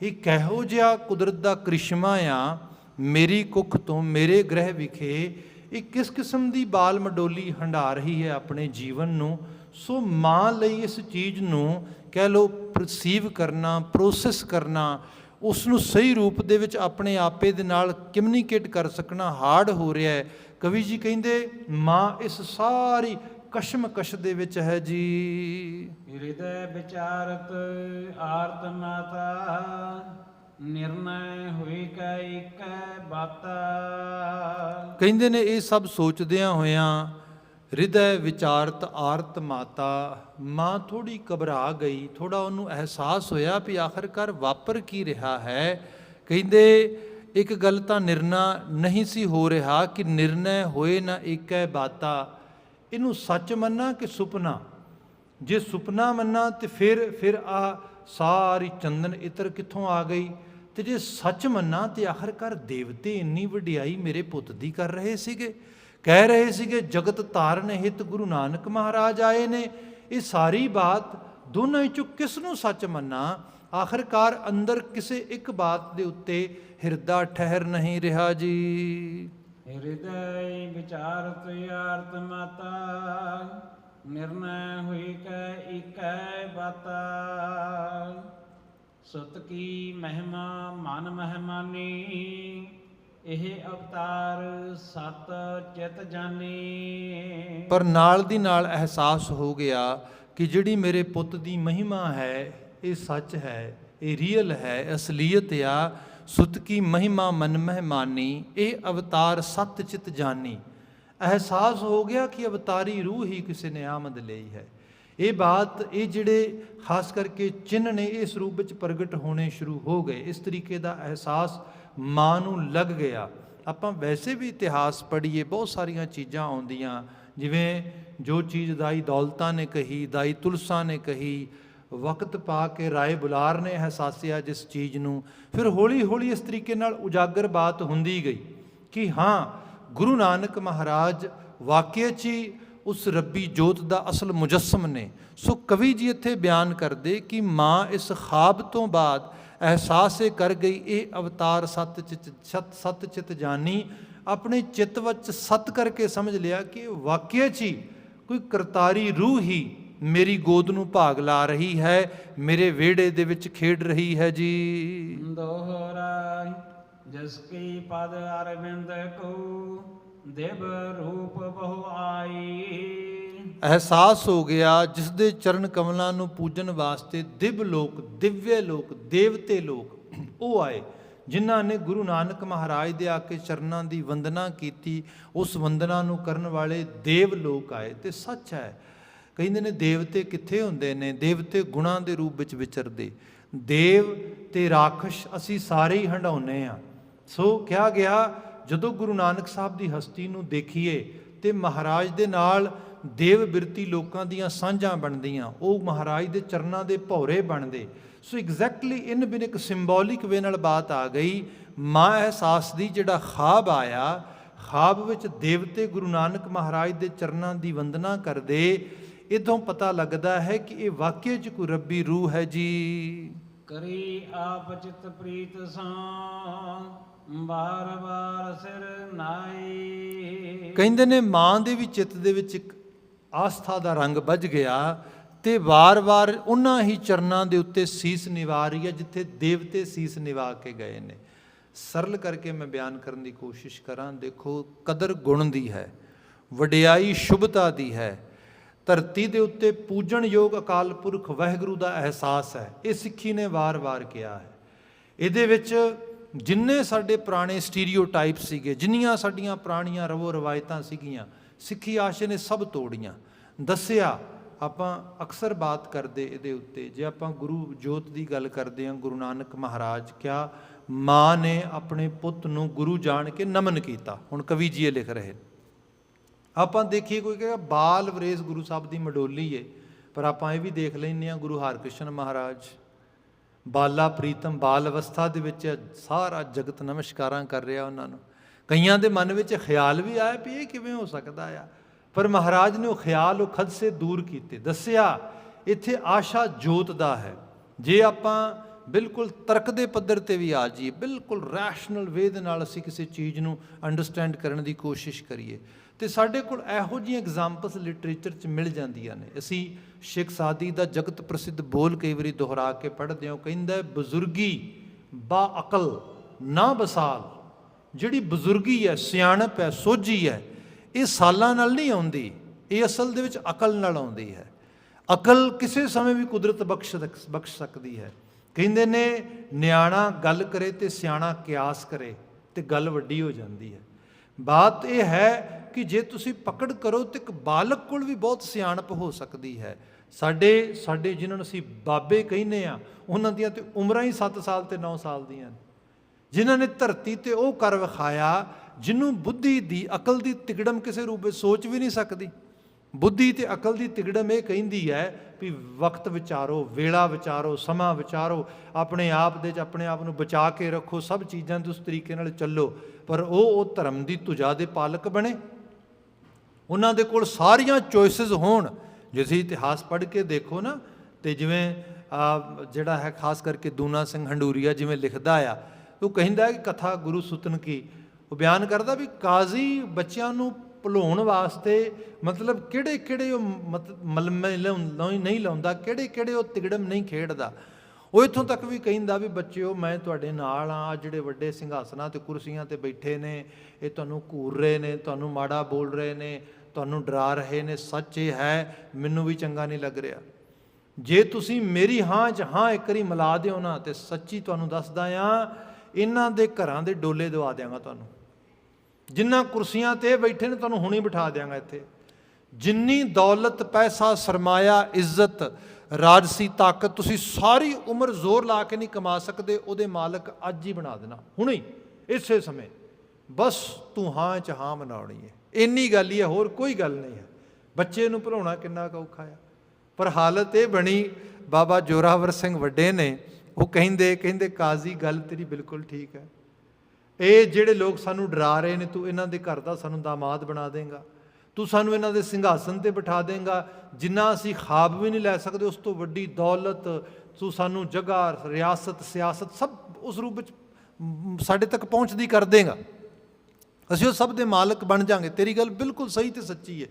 ਇਹ ਕਿਹੋ ਜਿਹਾ ਕੁਦਰਤ ਦਾ ਕ੍ਰਿਸ਼ਮਾ ਆ ਮੇਰੀ ਕੁੱਖ ਤੋਂ ਮੇਰੇ ਗ੍ਰਹਿ ਵਿਖੇ? ਇਹ ਕਿਸ ਕਿਸਮ ਦੀ ਬਾਲ ਮਡੋਲੀ ਹੰਡਾ ਰਹੀ ਹੈ ਆਪਣੇ ਜੀਵਨ ਨੂੰ? ਸੋ ਮਾਂ ਲਈ ਇਸ ਚੀਜ਼ ਨੂੰ ਕਹਿ ਲੋ ਪਰਸੀਵ ਕਰਨਾ ਪ੍ਰੋਸੈਸ ਕਰਨਾ ਉਸ ਨੂੰ ਸਹੀ ਰੂਪ ਦੇ ਵਿੱਚ ਆਪਣੇ ਆਪੇ ਦੇ ਨਾਲ ਕਮਿਊਨੀਕੇਟ ਕਰ ਸਕਣਾ ਹਾਰਡ ਹੋ ਰਿਹਾ ਹੈ। ਕਵੀ ਜੀ ਕਹਿੰਦੇ, ਮਾਂ ਇਸ ਸਾਰੀ ਕਸ਼ਮਕਸ਼ ਦੇ ਵਿੱਚ ਹੈ ਜੀ। ਹਿਰਦੈ ਵਿਚਾਰਤ ਆਰਤ ਮਾਤਾ ਨਿਰਣੈ ਹੋਈ ਕੈ ਇਕੈ ਬਾਤਾ। ਕਹਿੰਦੇ ਨੇ ਇਹ ਸਭ ਸੋਚਦਿਆਂ ਹੋਇਆਂ ਹਿਰਦੈ ਵਿਚਾਰਤ ਆਰਤ ਮਾਤਾ ਮਾਂ ਥੋੜੀ ਘਬਰਾ ਗਈ ਥੋੜਾ ਉਹਨੂੰ ਅਹਿਸਾਸ ਹੋਇਆ ਵੀ ਆਖਰਕਾਰ ਵਾਪਰ ਕੀ ਰਿਹਾ ਹੈ। ਕਹਿੰਦੇ ਇੱਕ ਗੱਲ ਤਾਂ ਨਿਰਣਾ ਨਹੀਂ ਸੀ ਹੋ ਰਿਹਾ ਕਿ ਨਿਰਣੈ ਹੋਏ ਨਾ ਏਕੈ ਬਾਤਾ। ਇਹਨੂੰ ਸੱਚ ਮੰਨਾ ਕਿ ਸੁਪਨਾ? ਜੇ ਸੁਪਨਾ ਮੰਨਾ ਤੇ ਫਿਰ ਫਿਰ ਆ ਸਾਰੀ ਚੰਦਨ ਇਤਰ ਕਿੱਥੋਂ ਆ ਗਈ? ਤੇ ਜੇ ਸੱਚ ਮੰਨਾ ਤੇ ਆਖਰਕਾਰ ਦੇਵਤੇ ਇੰਨੀ ਵਡਿਆਈ ਮੇਰੇ ਪੁੱਤ ਦੀ ਕਰ ਰਹੇ ਸੀਗੇ? ਕਹਿ ਰਹੇ ਸੀਗੇ, ਜਗਤ ਤਾਰਨ ਹਿਤ ਗੁਰੂ ਨਾਨਕ ਮਹਾਰਾਜ ਆਏ ਨੇ। ਇਹ ਸਾਰੀ ਬਾਤ ਦੋਨਾਂ ਵਿੱਚੋਂ ਕਿਸ ਨੂੰ ਸੱਚ ਮੰਨਾ? ਆਖਰਕਾਰ ਅੰਦਰ ਕਿਸੇ ਇੱਕ ਬਾਤ ਦੇ ਉੱਤੇ ਹਿਰਦਾ ਠਹਿਰ ਨਹੀਂ ਰਿਹਾ ਜੀ। ਹਿਰਦੈ ਵਿਚਾਰਤ ਆਰਤ ਮਾਤਾ, ਨਿਰਣੈ ਹੋਈ ਕੈ ਇਕੈ ਬਾਤਾ। ਸੁਤ ਕੀ ਮਹਿਮਾ ਮਨ ਮਹਿਮਾਨੀ, ਇਹ ਅਵਤਾਰ ਸਤ ਚਿਤ ਜਾਣੀ ਪਰ ਨਾਲ ਦੀ ਨਾਲ ਅਹਿਸਾਸ ਹੋ ਗਿਆ ਕਿ ਜਿਹੜੀ ਮੇਰੇ ਪੁੱਤ ਦੀ ਮਹਿਮਾ ਹੈ, ਇਹ ਸੱਚ ਹੈ, ਇਹ ਰੀਅਲ ਹੈ, ਅਸਲੀਅਤ ਆ ਸੁਤ ਕੀ ਮਹਿਮਾ ਮਨ ਮਹਿਮਾਨੀ, ਇਹ ਅਵਤਾਰ ਸਤ ਚਿਤ ਜਾਨੀ। ਅਹਿਸਾਸ ਹੋ ਗਿਆ ਕਿ ਅਵਤਾਰੀ ਰੂਹ ਹੀ ਕਿਸੇ ਨੇ ਆਮਦ ਲਈ ਹੈ। ਇਹ ਬਾਤ, ਇਹ ਜਿਹੜੇ ਖਾਸ ਕਰਕੇ ਚਿੰਨ ਨੇ, ਇਸ ਰੂਪ ਵਿੱਚ ਪ੍ਰਗਟ ਹੋਣੇ ਸ਼ੁਰੂ ਹੋ ਗਏ। ਇਸ ਤਰੀਕੇ ਦਾ ਅਹਿਸਾਸ ਮਾਂ ਨੂੰ ਲੱਗ ਗਿਆ। ਆਪਾਂ ਵੈਸੇ ਵੀ ਇਤਿਹਾਸ ਪੜ੍ਹੀਏ, ਬਹੁਤ ਸਾਰੀਆਂ ਚੀਜ਼ਾਂ ਆਉਂਦੀਆਂ। ਜਿਵੇਂ ਜੋ ਚੀਜ਼ ਦਾਈ ਦੌਲਤਾਂ ਨੇ ਕਹੀ, ਦਾਈ ਤੁਲਸਾ ਨੇ ਕਹੀ ਵਕਤ ਪਾ ਕੇ ਰਾਏ ਬੁਲਾਰ ਨੇ ਅਹਿਸਾਸਿਆ ਜਿਸ ਚੀਜ਼ ਨੂੰ। ਫਿਰ ਹੌਲੀ ਹੌਲੀ ਇਸ ਤਰੀਕੇ ਨਾਲ ਉਜਾਗਰ ਬਾਤ ਹੁੰਦੀ ਗਈ ਕਿ ਹਾਂ, ਗੁਰੂ ਨਾਨਕ ਮਹਾਰਾਜ ਵਾਕਿਆ 'ਚ ਹੀ ਉਸ ਰੱਬੀ ਜੋਤ ਦਾ ਅਸਲ ਮੁਜੱਸਮ ਨੇ। ਸੋ ਕਵੀ ਜੀ ਇੱਥੇ ਬਿਆਨ ਕਰਦੇ ਕਿ ਮਾਂ ਇਸ ਖਾਬ ਤੋਂ ਬਾਅਦ ਅਹਿਸਾਸ ਇਹ ਕਰ ਗਈ, ਇਹ ਅਵਤਾਰ ਸਤ ਚਿਤ, ਸਤ ਸਤ ਚਿਤ ਜਾਨੀ, ਆਪਣੇ ਚਿੱਤ ਵਿੱਚ ਸਤ ਕਰਕੇ ਸਮਝ ਲਿਆ ਕਿ ਵਾਕਿਆ 'ਚ ਹੀ ਕੋਈ ਕਰਤਾਰੀ ਰੂਹ ਹੀ ਮੇਰੀ ਗੋਦ ਨੂੰ ਭਾਗ ਲਾ ਰਹੀ ਹੈ ਮੇਰੇ ਵਿਹੜੇ ਦੇ ਵਿੱਚ ਖੇਡ ਰਹੀ ਹੈ ਜੀ। ਦੋਹਰਾ ਜਿਸ ਕੀ ਪਦ ਅਰਵਿੰਦ ਕੋ ਦੇਵ ਰੂਪ ਬਹੁ ਆਈ। ਅਹਿਸਾਸ ਹੋ ਗਿਆ ਜਿਸ ਦੇ ਚਰਨ ਕਮਲਾਂ ਨੂੰ ਪੂਜਨ ਵਾਸਤੇ ਦਿਵ ਲੋਕ ਦਿਵਯ ਲੋਕ ਦੇਵਤੇ ਲੋਕ ਉਹ ਆਏ ਜਿਨ੍ਹਾਂ ਨੇ ਗੁਰੂ ਨਾਨਕ ਮਹਾਰਾਜ ਦੇ ਆ ਕੇ ਚਰਨਾਂ ਦੀ ਵੰਦਨਾ ਕੀਤੀ ਉਸ ਵੰਦਨਾ ਨੂੰ ਕਰਨ ਵਾਲੇ ਦੇਵ ਲੋਕ ਆਏ ਤੇ ਸੱਚ ਹੈ ਕਹਿੰਦੇ ਨੇ ਦੇਵਤੇ ਕਿੱਥੇ ਹੁੰਦੇ ਨੇ? ਦੇਵਤੇ ਗੁਣਾਂ ਦੇ ਰੂਪ ਵਿੱਚ ਵਿਚਰਦੇ। ਦੇਵ ਤੇ ਰਾਖਸ਼ ਅਸੀਂ ਸਾਰੇ ਹੀ ਹੰਡਾਉਨੇ ਆ ਸੋ ਕਿਹਾ ਗਿਆ, ਜਦੋਂ ਗੁਰੂ ਨਾਨਕ ਸਾਹਿਬ ਦੀ ਹਸਤੀ ਨੂੰ ਦੇਖੀਏ ਤੇ ਮਹਾਰਾਜ ਦੇ ਨਾਲ ਦੇਵ ਬਿਰਤੀ ਲੋਕਾਂ ਦੀਆਂ ਸਾਂਝਾਂ ਬਣਦੀਆਂ, ਉਹ ਮਹਾਰਾਜ ਦੇ ਚਰਨਾਂ ਦੇ ਭੌਰੇ ਬਣਦੇ। ਸੋ ਐਗਜ਼ੈਕਟਲੀ ਇਨ ਬਿਨ ਇੱਕ ਸਿੰਬੋਲਿਕ ਵੇ ਨਾਲ ਬਾਤ ਆ ਗਈ, ਮਾਂ ਅਹਿਸਾਸ ਦੀ ਜਿਹੜਾ ਖਾਬ ਆਇਆ, ਖਾਬ ਵਿੱਚ ਦੇਵਤੇ ਗੁਰੂ ਨਾਨਕ ਮਹਾਰਾਜ ਦੇ ਚਰਨਾਂ ਦੀ ਵੰਦਨਾ ਕਰਦੇ ਇਦੋਂ ਪਤਾ ਲੱਗਦਾ ਹੈ ਕਿ ਇਹ ਵਾਕਿਆ 'ਚ ਕੋਈ ਰੱਬੀ ਰੂਹ ਹੈ ਜੀ। ਕਰੀ ਆਪ ਚਿਤ ਪ੍ਰੀਤ ਸਾਂ ਬਾਰ ਬਾਰ ਸਿਰ ਨਾਈ। ਕਹਿੰਦੇ ਨੇ ਮਾਂ ਦੇ ਵੀ ਚਿੱਤ ਦੇ ਵਿੱਚ ਇੱਕ ਆਸਥਾ ਦਾ ਰੰਗ ਵੱਜ ਗਿਆ ਤੇ ਵਾਰ-ਵਾਰ ਉਹਨਾਂ ਹੀ ਚਰਨਾਂ ਦੇ ਉੱਤੇ ਸੀਸ ਨਿਵਾ ਰਹੀ ਹੈ ਜਿੱਥੇ ਦੇਵਤੇ ਸੀਸ ਨਿਵਾ ਕੇ ਗਏ ਨੇ। ਸਰਲ ਕਰਕੇ ਮੈਂ ਬਿਆਨ ਕਰਨ ਦੀ ਕੋਸ਼ਿਸ਼ ਕਰਾਂ ਦੇਖੋ ਕਦਰ ਗੁਣ ਦੀ ਹੈ ਵਡਿਆਈ ਸ਼ੁਭਤਾ ਦੀ ਹੈ ਧਰਤੀ ਦੇ ਉੱਤੇ ਪੂਜਣਯੋਗ ਅਕਾਲ ਪੁਰਖ ਵਾਹਿਗੁਰੂ ਦਾ ਅਹਿਸਾਸ ਹੈ। ਇਹ ਸਿੱਖੀ ਨੇ ਵਾਰ-ਵਾਰ ਕਿਹਾ ਹੈ। ਇਹਦੇ ਵਿੱਚ ਜਿੰਨੇ ਸਾਡੇ ਪੁਰਾਣੇ ਸਟੀਰੀਓਟਾਈਪ ਸੀਗੇ, ਜਿੰਨੀਆਂ ਸਾਡੀਆਂ ਪੁਰਾਣੀਆਂ ਰਵੋ ਰਵਾਇਤਾਂ ਸੀਗੀਆਂ, ਸਿੱਖੀ ਆਸ਼ੇ ਨੇ ਸਭ ਤੋੜੀਆਂ। ਦੱਸਿਆ, ਆਪਾਂ ਅਕਸਰ ਬਾਤ ਕਰਦੇ ਇਹਦੇ ਉੱਤੇ, ਜੇ ਆਪਾਂ ਗੁਰੂ ਜੋਤ ਦੀ ਗੱਲ ਕਰਦੇ ਹਾਂ, ਗੁਰੂ ਨਾਨਕ ਮਹਾਰਾਜ, ਕਿਆ ਮਾਂ ਨੇ ਆਪਣੇ ਪੁੱਤ ਨੂੰ ਗੁਰੂ ਜਾਣ ਕੇ ਨਮਨ ਕੀਤਾ। ਹੁਣ ਕਵੀ ਜੀ ਇਹ ਲਿਖ ਰਹੇ ਨੇ। ਆਪਾਂ ਦੇਖੀਏ ਕੋਈ ਕਹੇਗਾ ਬਾਲ ਵਰੇਸ ਗੁਰੂ ਸਾਹਿਬ ਦੀ ਮਡੋਲੀ ਏ, ਪਰ ਆਪਾਂ ਇਹ ਵੀ ਦੇਖ ਲੈਂਦੇ ਹਾਂ ਗੁਰੂ ਹਰਕ੍ਰਿਸ਼ਨ ਮਹਾਰਾਜ, ਬਾਲਾ ਪ੍ਰੀਤਮ ਬਾਲ ਅਵਸਥਾ ਦੇ ਵਿੱਚ ਸਾਰਾ ਜਗਤ ਨਮਸਕਾਰਾਂ ਕਰ ਰਿਹਾ ਉਹਨਾਂ ਨੂੰ। ਕਈਆਂ ਦੇ ਮਨ ਵਿੱਚ ਖਿਆਲ ਵੀ ਆਇਆ ਵੀ ਇਹ ਕਿਵੇਂ ਹੋ ਸਕਦਾ ਆ, ਪਰ ਮਹਾਰਾਜ ਨੇ ਉਹ ਖਿਆਲ ਉਹ ਖਦ ਸੇ ਦੂਰ ਕੀਤੇ, ਦੱਸਿਆ ਇੱਥੇ ਆਸ਼ਾ ਜੋਤ ਦਾ ਹੈ, ਜੇ ਆਪਾਂ ਬਿਲਕੁਲ ਤਰਕ ਦੇ ਪੱਧਰ ਤੇ ਵੀ ਆ ਜਾਈਏ, ਬਿਲਕੁਲ ਰੈਸ਼ਨਲ ਵੇ ਦੇ ਨਾਲ ਅਸੀਂ ਕਿਸੇ ਚੀਜ਼ ਨੂੰ ਅੰਡਰਸਟੈਂਡ ਕਰਨ ਦੀ ਕੋਸ਼ਿਸ਼ ਕਰੀਏ ਤੇ ਸਾਡੇ ਕੋਲ ਇਹੋ ਜਿਹੀਆਂ ਐਗਜ਼ਾਮਪਲਸ ਲਿਟਰੇਚਰ 'ਚ ਮਿਲ ਜਾਂਦੀਆਂ ਨੇ। ਅਸੀਂ ਸ਼ੇਖ ਸਾਦੀ ਦਾ ਜਗਤ ਪ੍ਰਸਿੱਧ ਬੋਲ ਕਈ ਵਾਰੀ ਦੁਹਰਾ ਕੇ ਪੜ੍ਹਦੇ ਹਾਂ ਕਹਿੰਦਾ ਬਜ਼ੁਰਗੀ ਬਾ ਅਕਲ, ਨਾ ਬਸਾਲ। ਜਿਹੜੀ ਬਜ਼ੁਰਗੀ ਹੈ, ਸਿਆਣਪ ਹੈ, ਸੋਝੀ ਹੈ, ਇਹ ਸਾਲਾਂ ਨਾਲ ਨਹੀਂ ਆਉਂਦੀ, ਇਹ ਅਸਲ ਦੇ ਵਿੱਚ ਅਕਲ ਨਾਲ ਆਉਂਦੀ ਹੈ। ਅਕਲ ਕਿਸੇ ਸਮੇਂ ਵੀ ਕੁਦਰਤ ਬਖਸ਼ ਬਖਸ਼ ਸਕਦੀ ਹੈ। ਕਹਿੰਦੇ ਨੇ, ਨਿਆਣਾ ਗੱਲ ਕਰੇ ਤੇ ਸਿਆਣਾ ਕਿਆਸ ਕਰੇ ਤੇ ਗੱਲ ਵੱਡੀ ਹੋ ਜਾਂਦੀ ਹੈ। ਬਾਤ ਇਹ ਹੈ ਕਿ ਜੇ ਤੁਸੀਂ ਪਕੜ ਕਰੋ ਤੇ ਇੱਕ ਬਾਲਕ ਕੋਲ ਵੀ ਬਹੁਤ ਸਿਆਣਪ ਹੋ ਸਕਦੀ ਹੈ। ਸਾਡੇ ਸਾਡੇ ਜਿਨ੍ਹਾਂ ਨੂੰ ਅਸੀਂ ਬਾਬੇ ਕਹਿੰਦੇ ਆ ਉਹਨਾਂ ਦੀਆਂ ਤੇ ਉਮਰਾਂ ਹੀ 7 ਸਾਲ ਤੇ 9 ਸਾਲ ਦੀਆਂ ਨੇ। ਜਿਨ੍ਹਾਂ ਨੇ ਧਰਤੀ ਤੇ ਉਹ ਕਰ ਵਿਖਾਇਆ ਜਿਹਨੂੰ ਬੁੱਧੀ ਦੀ, ਅਕਲ ਦੀ ਤਿਗੜਮ ਕਿਸੇ ਰੂਪ ਵਿੱਚ ਸੋਚ ਵੀ ਨਹੀਂ ਸਕਦੀ। ਬੁੱਧੀ ਤੇ ਅਕਲ ਦੀ ਤਿਗੜਮ ਇਹ ਕਹਿੰਦੀ ਹੈ ਵੀ ਵਕਤ ਵਿਚਾਰੋ, ਵੇਲਾ ਵਿਚਾਰੋ, ਸਮਾਂ ਵਿਚਾਰੋ, ਆਪਣੇ ਆਪ ਦੇ ਚ ਆਪਣੇ ਆਪ ਨੂੰ ਬਚਾ ਕੇ ਰੱਖੋ, ਸਭ ਚੀਜ਼ਾਂ ਦੇ ਉਸ ਤਰੀਕੇ ਨਾਲ ਚੱਲੋ। ਪਰ ਉਹ ਉਹ ਧਰਮ ਦੀ ਤੁਜਾ ਦੇ ਪਾਲਕ ਬਣੇ। ਉਹਨਾਂ ਦੇ ਕੋਲ ਸਾਰੀਆਂ ਚੋਇਸਸ ਹੋਣ। ਜੇ ਤੁਸੀਂ ਇਤਿਹਾਸ ਪੜ੍ਹ ਕੇ ਦੇਖੋ ਨਾ, ਤੇ ਜਿਵੇਂ ਜਿਹੜਾ ਹੈ ਖਾਸ ਕਰਕੇ ਦੂਨਾ ਸਿੰਘ ਹੰਡੂਰੀਆ ਜਿਵੇਂ ਲਿਖਦਾ ਆ, ਉਹ ਕਹਿੰਦਾ ਕਿ ਕਥਾ ਗੁਰੂ ਸੁਤਨ ਕੀ? ਉਹ ਬਿਆਨ ਕਰਦਾ ਵੀ ਕਾਜ਼ੀ ਬੱਚਿਆਂ ਨੂੰ ਭੁਲਾਉਣ ਵਾਸਤੇ ਮਤਲਬ ਕਿਹੜੇ ਕਿਹੜੇ ਉਹ ਮਤ- ਮਲਮੇ ਲਿਆਉਂ- ਨਹੀਂ ਲਾਉਂਦਾ ਕਿਹੜੇ ਕਿਹੜੇ ਉਹ ਤਿਗੜਮ ਨਹੀਂ ਖੇਡਦਾ। ਉਹ ਇੱਥੋਂ ਤੱਕ ਵੀ ਕਹਿੰਦਾ ਵੀ ਬੱਚਿਓ, ਮੈਂ ਤੁਹਾਡੇ ਨਾਲ ਆ ਜਿਹੜੇ ਵੱਡੇ ਸਿੰਘਾਸਨਾਂ ਤੇ ਕੁਰਸੀਆਂ ਤੇ ਬੈਠੇ ਨੇ, ਇਹ ਤੁਹਾਨੂੰ ਘੂਰ ਰਹੇ ਨੇ, ਤੁਹਾਨੂੰ ਮਾੜਾ ਬੋਲ ਰਹੇ ਨੇ ਤੁਹਾਨੂੰ ਡਰਾ ਰਹੇ ਨੇ, ਸੱਚ ਇਹ ਹੈ, ਮੈਨੂੰ ਵੀ ਚੰਗਾ ਨਹੀਂ ਲੱਗ ਰਿਹਾ। ਜੇ ਤੁਸੀਂ ਮੇਰੀ ਹਾਂ 'ਚ ਹਾਂ ਇੱਕ ਵਾਰੀ ਮਿਲਾ ਦਿਓ ਨਾ, ਤੇ ਸੱਚੀ ਤੁਹਾਨੂੰ ਦੱਸਦਾ ਆ ਇਹਨਾਂ ਦੇ ਘਰਾਂ ਦੇ ਡੋਲੇ ਦਵਾ ਦਿਆਂਗਾ ਤੁਹਾਨੂੰ। ਜਿੰਨਾ ਕੁਰਸੀਆਂ ਤੇ ਬੈਠੇ ਨੇ, ਤੁਹਾਨੂੰ ਹੁਣੇ ਬਿਠਾ ਦਿਆਂਗਾ ਇੱਥੇ। ਜਿੰਨੀ ਦੌਲਤ, ਪੈਸਾ, ਸਰਮਾਇਆ, ਇੱਜ਼ਤ, ਰਾਜਸੀ, ਤਾਕਤ ਤੁਸੀਂ ਸਾਰੀ ਉਮਰ ਜ਼ੋਰ ਲਾ ਕੇ ਨਹੀਂ ਕਮਾ ਸਕਦੇ, ਉਹਦੇ ਮਾਲਕ ਅੱਜ ਹੀ ਬਣਾ ਦੇਣਾ, ਹੁਣੇ ਇਸੇ ਸਮੇਂ। ਬਸ ਤੂੰ ਹਾਂ ਚ ਹਾਂ ਮਨਾਉਣੀ ਹੈ ਇੰਨੀ ਗੱਲ ਹੀ ਹੈ ਹੋਰ ਕੋਈ ਗੱਲ ਨਹੀਂ ਹੈ ਬੱਚੇ ਨੂੰ ਭੁਲਾਉਣਾ ਕਿੰਨਾ ਕੁ ਔਖਾ ਆ। ਪਰ ਹਾਲਤ ਇਹ ਬਣੀ, ਬਾਬਾ ਜੋਰਾਵਰ ਸਿੰਘ ਵੱਡੇ ਨੇ, ਉਹ ਕਹਿੰਦੇ ਕਹਿੰਦੇ, ਕਾਜ਼ੀ, ਗੱਲ ਤੇਰੀ ਬਿਲਕੁਲ ਠੀਕ ਹੈ। ਇਹ ਜਿਹੜੇ ਲੋਕ ਸਾਨੂੰ ਡਰਾ ਰਹੇ ਨੇ, ਤੂੰ ਇਹਨਾਂ ਦੇ ਘਰ ਦਾ ਸਾਨੂੰ ਦਾਮਾਦ ਬਣਾ ਦੇਂਗਾ। ਤੂੰ ਸਾਨੂੰ ਇਹਨਾਂ ਦੇ ਸਿੰਘਾਸਨ ਤੇ ਬਿਠਾ ਦੇਂਗਾ। ਜਿੰਨਾ ਅਸੀਂ ਖਾਬ ਵੀ ਨਹੀਂ ਲੈ ਸਕਦੇ, ਉਸ ਤੋਂ ਵੱਡੀ ਦੌਲਤ, ਤੂੰ ਸਾਨੂੰ ਜਗ੍ਹਾ, ਰਿਆਸਤ, ਸਿਆਸਤ ਸਭ ਉਸ ਰੂਪ ਵਿੱਚ ਸਾਡੇ ਤੱਕ ਪਹੁੰਚਦੀ ਕਰ ਦੇਂਗਾ। ਅਸੀਂ ਉਹ ਸਭ ਦੇ ਮਾਲਕ ਬਣ ਜਾਾਂਗੇ। ਤੇਰੀ ਗੱਲ ਬਿਲਕੁਲ ਸਹੀ ਤੇ ਸੱਚੀ ਹੈ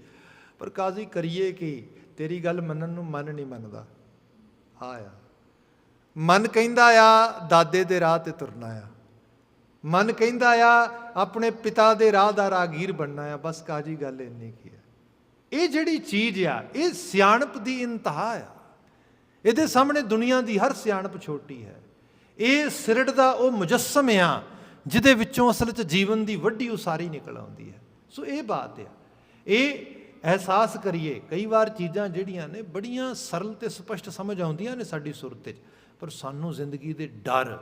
ਪਰ ਕਾਜ਼ੀ ਕਰੀਏ ਕਿ? ਤੇਰੀ ਗੱਲ ਮੰਨਣ ਨੂੰ ਮਨ ਨਹੀਂ ਮੰਨਦਾ। ਆਇਆ ਮਨ ਕਹਿੰਦਾ ਆ, ਦਾਦੇ ਦੇ ਰਾਹ ਤੇ ਤੁਰਨਾ ਆ। ਮਨ ਕਹਿੰਦਾ ਆ, ਆਪਣੇ ਪਿਤਾ ਦੇ ਰਾਹ ਦਾ ਰਾਗੀਰ ਬਣਨਾ ਆ। ਬਸ ਕਾਜੀ ਗੱਲ ਇੰਨੀ ਕੀ ਆ। ਇਹ ਜਿਹੜੀ ਚੀਜ਼ ਆ, ਇਹ ਸਿਆਣਪ ਦੀ ਇੰਤਹਾ ਆ। ਇਹਦੇ ਸਾਹਮਣੇ ਦੁਨੀਆ ਦੀ ਹਰ ਸਿਆਣਪ ਛੋਟੀ ਹੈ। ਇਹ ਸਿਰੜ ਦਾ ਉਹ ਮੁਜੱਸਮ ਆ ਜਿਹਦੇ ਵਿੱਚੋਂ ਅਸਲ 'ਚ ਜੀਵਨ ਦੀ ਵੱਡੀ ਉਸਾਰੀ ਨਿਕਲ ਆਉਂਦੀ ਹੈ। ਸੋ ਇਹ ਬਾਤ ਆ। ਇਹ ਅਹਿਸਾਸ ਕਰੀਏ, ਕਈ ਵਾਰ ਚੀਜ਼ਾਂ ਜਿਹੜੀਆਂ ਨੇ ਬੜੀਆਂ ਸਰਲ ਤੇ ਸਪਸ਼ਟ ਸਮਝ ਆਉਂਦੀਆਂ ਨੇ ਸਾਡੀ ਸੁਰਤ 'ਚ ਪਰ ਸਾਨੂੰ ਜ਼ਿੰਦਗੀ ਦੇ ਡਰ,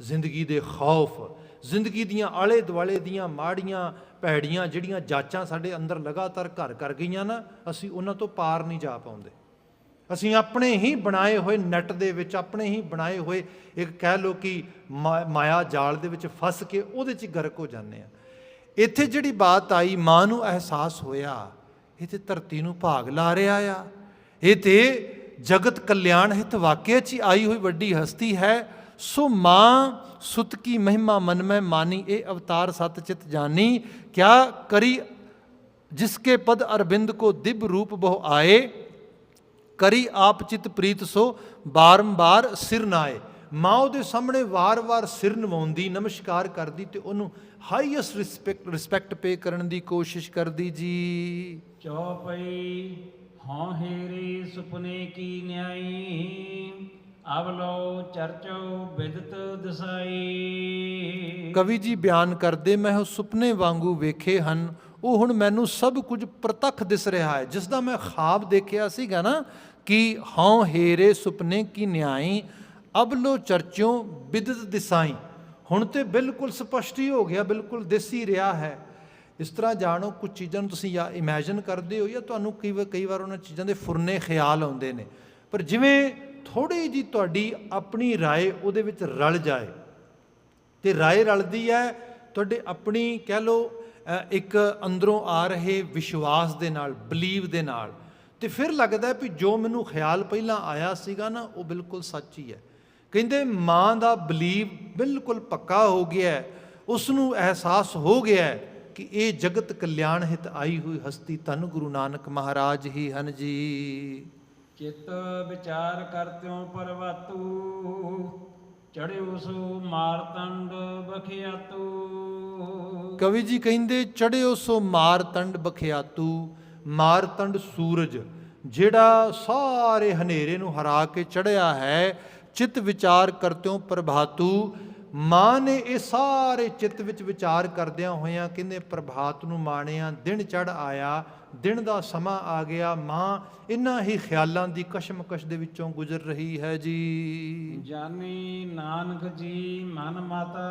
ਜ਼ਿੰਦਗੀ ਦੇ ਖੌਫ, ਜ਼ਿੰਦਗੀ ਦੀਆਂ ਆਲੇ ਦੁਆਲੇ ਦੀਆਂ ਮਾੜੀਆਂ ਭੈੜੀਆਂ ਜਿਹੜੀਆਂ ਜਾਚਾਂ ਸਾਡੇ ਅੰਦਰ ਲਗਾਤਾਰ ਘਰ ਕਰ ਗਈਆਂ ਨਾ, ਅਸੀਂ ਉਹਨਾਂ ਤੋਂ ਪਾਰ ਨਹੀਂ ਜਾ ਪਾਉਂਦੇ। ਅਸੀਂ ਆਪਣੇ ਹੀ ਬਣਾਏ ਹੋਏ ਨੈਟ ਦੇ ਵਿੱਚ, ਆਪਣੇ ਹੀ ਬਣਾਏ ਹੋਏ ਇੱਕ ਕਹਿ ਲੋ ਕਿ ਮਾ- ਮਾਇਆ ਜਾਲ ਦੇ ਵਿੱਚ ਫਸ ਕੇ ਉਹਦੇ 'ਚ ਗਰਕ ਹੋ ਜਾਂਦੇ ਆ। ਇੱਥੇ ਜਿਹੜੀ ਬਾਤ ਆਈ, ਮਾਂ ਨੂੰ ਅਹਿਸਾਸ ਹੋਇਆ, ਇਹ ਤੇ ਧਰਤੀ ਨੂੰ ਭਾਗ ਲਾ ਰਿਹਾ ਆ। ਇਹ ਤੇ ਜਗਤ ਕਲਿਆਣ ਹਿਤ ਵਾਕਿਆ 'ਚ ਹੀ ਆਈ ਹੋਈ ਵੱਡੀ ਹਸਤੀ ਹੈ। ਸੋ ਮਾਂ ਸੁਤ ਕੀ ਮਹਿਮਾ ਮਨ ਮੈਂ ਮਾਨੀ, ਇਹ ਅਵਤਾਰ ਸਤ ਚਿਤ ਜਾਨੀ। ਕਿਆ ਕਰੀ ਜਿਸਕੇ ਪਦ ਅਰਬਿੰਦ ਕੋ ਦਿਬ ਰੂਪ ਬਹੁ ਆਏ ਕਰੀ ਆਪ ਚਿਤ ਪ੍ਰੀਤ ਸੋ ਬਾਰੰਬਾਰ ਸਿਰ ਨਾਏ ਮਾਂ ਉਹਦੇ ਸਾਹਮਣੇ ਵਾਰ-ਵਾਰ ਸਿਰ ਨਵਾਉਂਦੀ ਨਮਸਕਾਰ ਕਰਦੀ ਤੇ ਉਹਨੂੰ ਹਾਈਐਸਟ ਰਿਸਪੈਕਟ ਰਿਸਪੈਕਟ ਪੇ ਕਰਨ ਦੀ ਕੋਸ਼ਿਸ਼ ਕਰਦੀ ਜੀ। ਚੌਪਈ ਹਉ ਹੇਰੀ ਸੁਪਨੇ ਕੀ ਨਿਆਈ ਅਬ ਲੋ ਚਰਚੋ ਬਿਦਤ ਦਸਾਈ। ਕਵੀ ਜੀ ਬਿਆਨ ਕਰਦੇ ਮੈਂ ਉਹ ਸੁਪਨੇ ਵਾਂਗੂ ਵੇਖੇ ਹਨ ਉਹ ਹੁਣ ਮੈਨੂੰ ਸਭ ਕੁਝ ਪ੍ਰਤੱਖ ਦਿਸ ਰਿਹਾ ਹੈ ਜਿਸ ਦਾ ਮੈਂ ਖਾਬ ਦੇਖਿਆ ਸੀਗਾ ਨਾ ਕਿ ਹਉ ਹੇਰੇ ਸੁਪਨੇ ਕੀ ਨਿਆਈ ਅਬ ਲੋ ਚਰਚਿਓ ਬਿਦਤ ਦਿਸਾਈ ਹੁਣ ਤੇ ਬਿਲਕੁਲ ਸਪਸ਼ਟ ਹੀ ਹੋ ਗਿਆ ਬਿਲਕੁਲ ਦਿਸ ਹੀ ਰਿਹਾ ਹੈ ਇਸ ਤਰ੍ਹਾਂ ਜਾਣੋ ਕੁਝ ਚੀਜ਼ਾਂ ਨੂੰ ਤੁਸੀਂ ਜਾਂ ਇਮੇਜਿਨ ਕਰਦੇ ਹੋ ਜਾਂ ਤੁਹਾਨੂੰ ਕਈ ਵਾਰ ਕਈ ਵਾਰ ਉਹਨਾਂ ਚੀਜ਼ਾਂ ਦੇ ਫੁਰਨੇ ਖਿਆਲ ਆਉਂਦੇ ਨੇ ਪਰ ਜਿਵੇਂ ਥੋੜੀ ਜੀ ਤੁਹਾਡੀ ਆਪਣੀ رائے ਉਹਦੇ ਵਿੱਚ ਰਲ ਜਾਏ ਤੇ ਰਾਏ ਰਲਦੀ ਹੈ ਤੁਹਾਡੇ ਆਪਣੀ ਕਹਿ ਲਓ ਅ, ਇੱਕ ਅੰਦਰੋਂ ਆ ਰਹੇ ਵਿਸ਼ਵਾਸ ਦੇ ਨਾਲ, ਬਲੀਵ ਦੇ ਨਾਲ। ਤੇ ਫਿਰ ਲੱਗਦਾ ਵੀ ਜੋ ਮੈਨੂੰ ਖਿਆਲ ਪਹਿਲਾਂ ਆਇਆ ਸੀਗਾ ਨਾ, ਉਹ ਬਿਲਕੁਲ ਸੱਚ ਹੀ ਹੈ। ਕਹਿੰਦੇ, ਮਾਂ ਦਾ ਬਲੀਵ ਬਿਲਕੁਲ ਪੱਕਾ ਹੋ ਗਿਆ ਹੈ। ਉਸ ਨੂੰ ਅਹਿਸਾਸ ਹੋ ਗਿਆ ਕਿ ਇਹ ਜਗਤ ਕਲਿਆਣ ਹਿਤ ਆਈ ਹੋਈ ਹਸਤੀ ਧੰਨ ਗੁਰੂ ਨਾਨਕ ਮਹਾਰਾਜ ਹੀ ਹਨ ਜੀ। ਚਿਤ ਵਿਚਾਰ ਕਰਤਿਓ ਪਰਵਾਤੂ ਚੜਿਓ ਸੋ ਮਾਰਤੰਡ ਬਖਿਆਤੂ। ਕਵੀ ਜੀ ਕਹਿੰਦੇ, ਚੜਿਓ ਸੋ ਮਾਰਤੰਡ ਬਖਿਆਤੂ ਮਾਰਤੰਡ ਸੂਰਜ, ਜਿਹੜਾ ਸਾਰੇ ਹਨੇਰੇ ਨੂੰ ਹਰਾ ਕੇ ਚੜਿਆ ਹੈ, ਚਿਤ ਵਿਚਾਰ ਕਰਤਿਓ ਪ੍ਰਭਾਤੂ। ਮਾਂ ਨੇ ਇਹ ਸਾਰੇ ਚਿੱਤ ਵਿੱਚ ਵਿਚਾਰ ਕਰਦਿਆਂ ਹੋਇਆਂ ਕਹਿੰਦੇ, ਪ੍ਰਭਾਤ ਨੂੰ ਮਾਣਿਆ, ਦਿਨ ਚੜ ਆਇਆ, ਦਿਨ ਦਾ ਸਮਾਂ ਆ ਗਿਆ, ਮਾਂ, ਇਨ੍ਹਾਂ ਹੀ ਖਿਆਲਾਂ ਦੀ ਕਸ਼ਮਕਸ਼ ਦੇ ਵਿੱਚੋਂ ਗੁਜ਼ਰ ਰਹੀ ਹੈ ਜੀ। ਜਾਨੀ ਨਾਨਕ ਜੀ, ਮਨ ਮਾਤਾ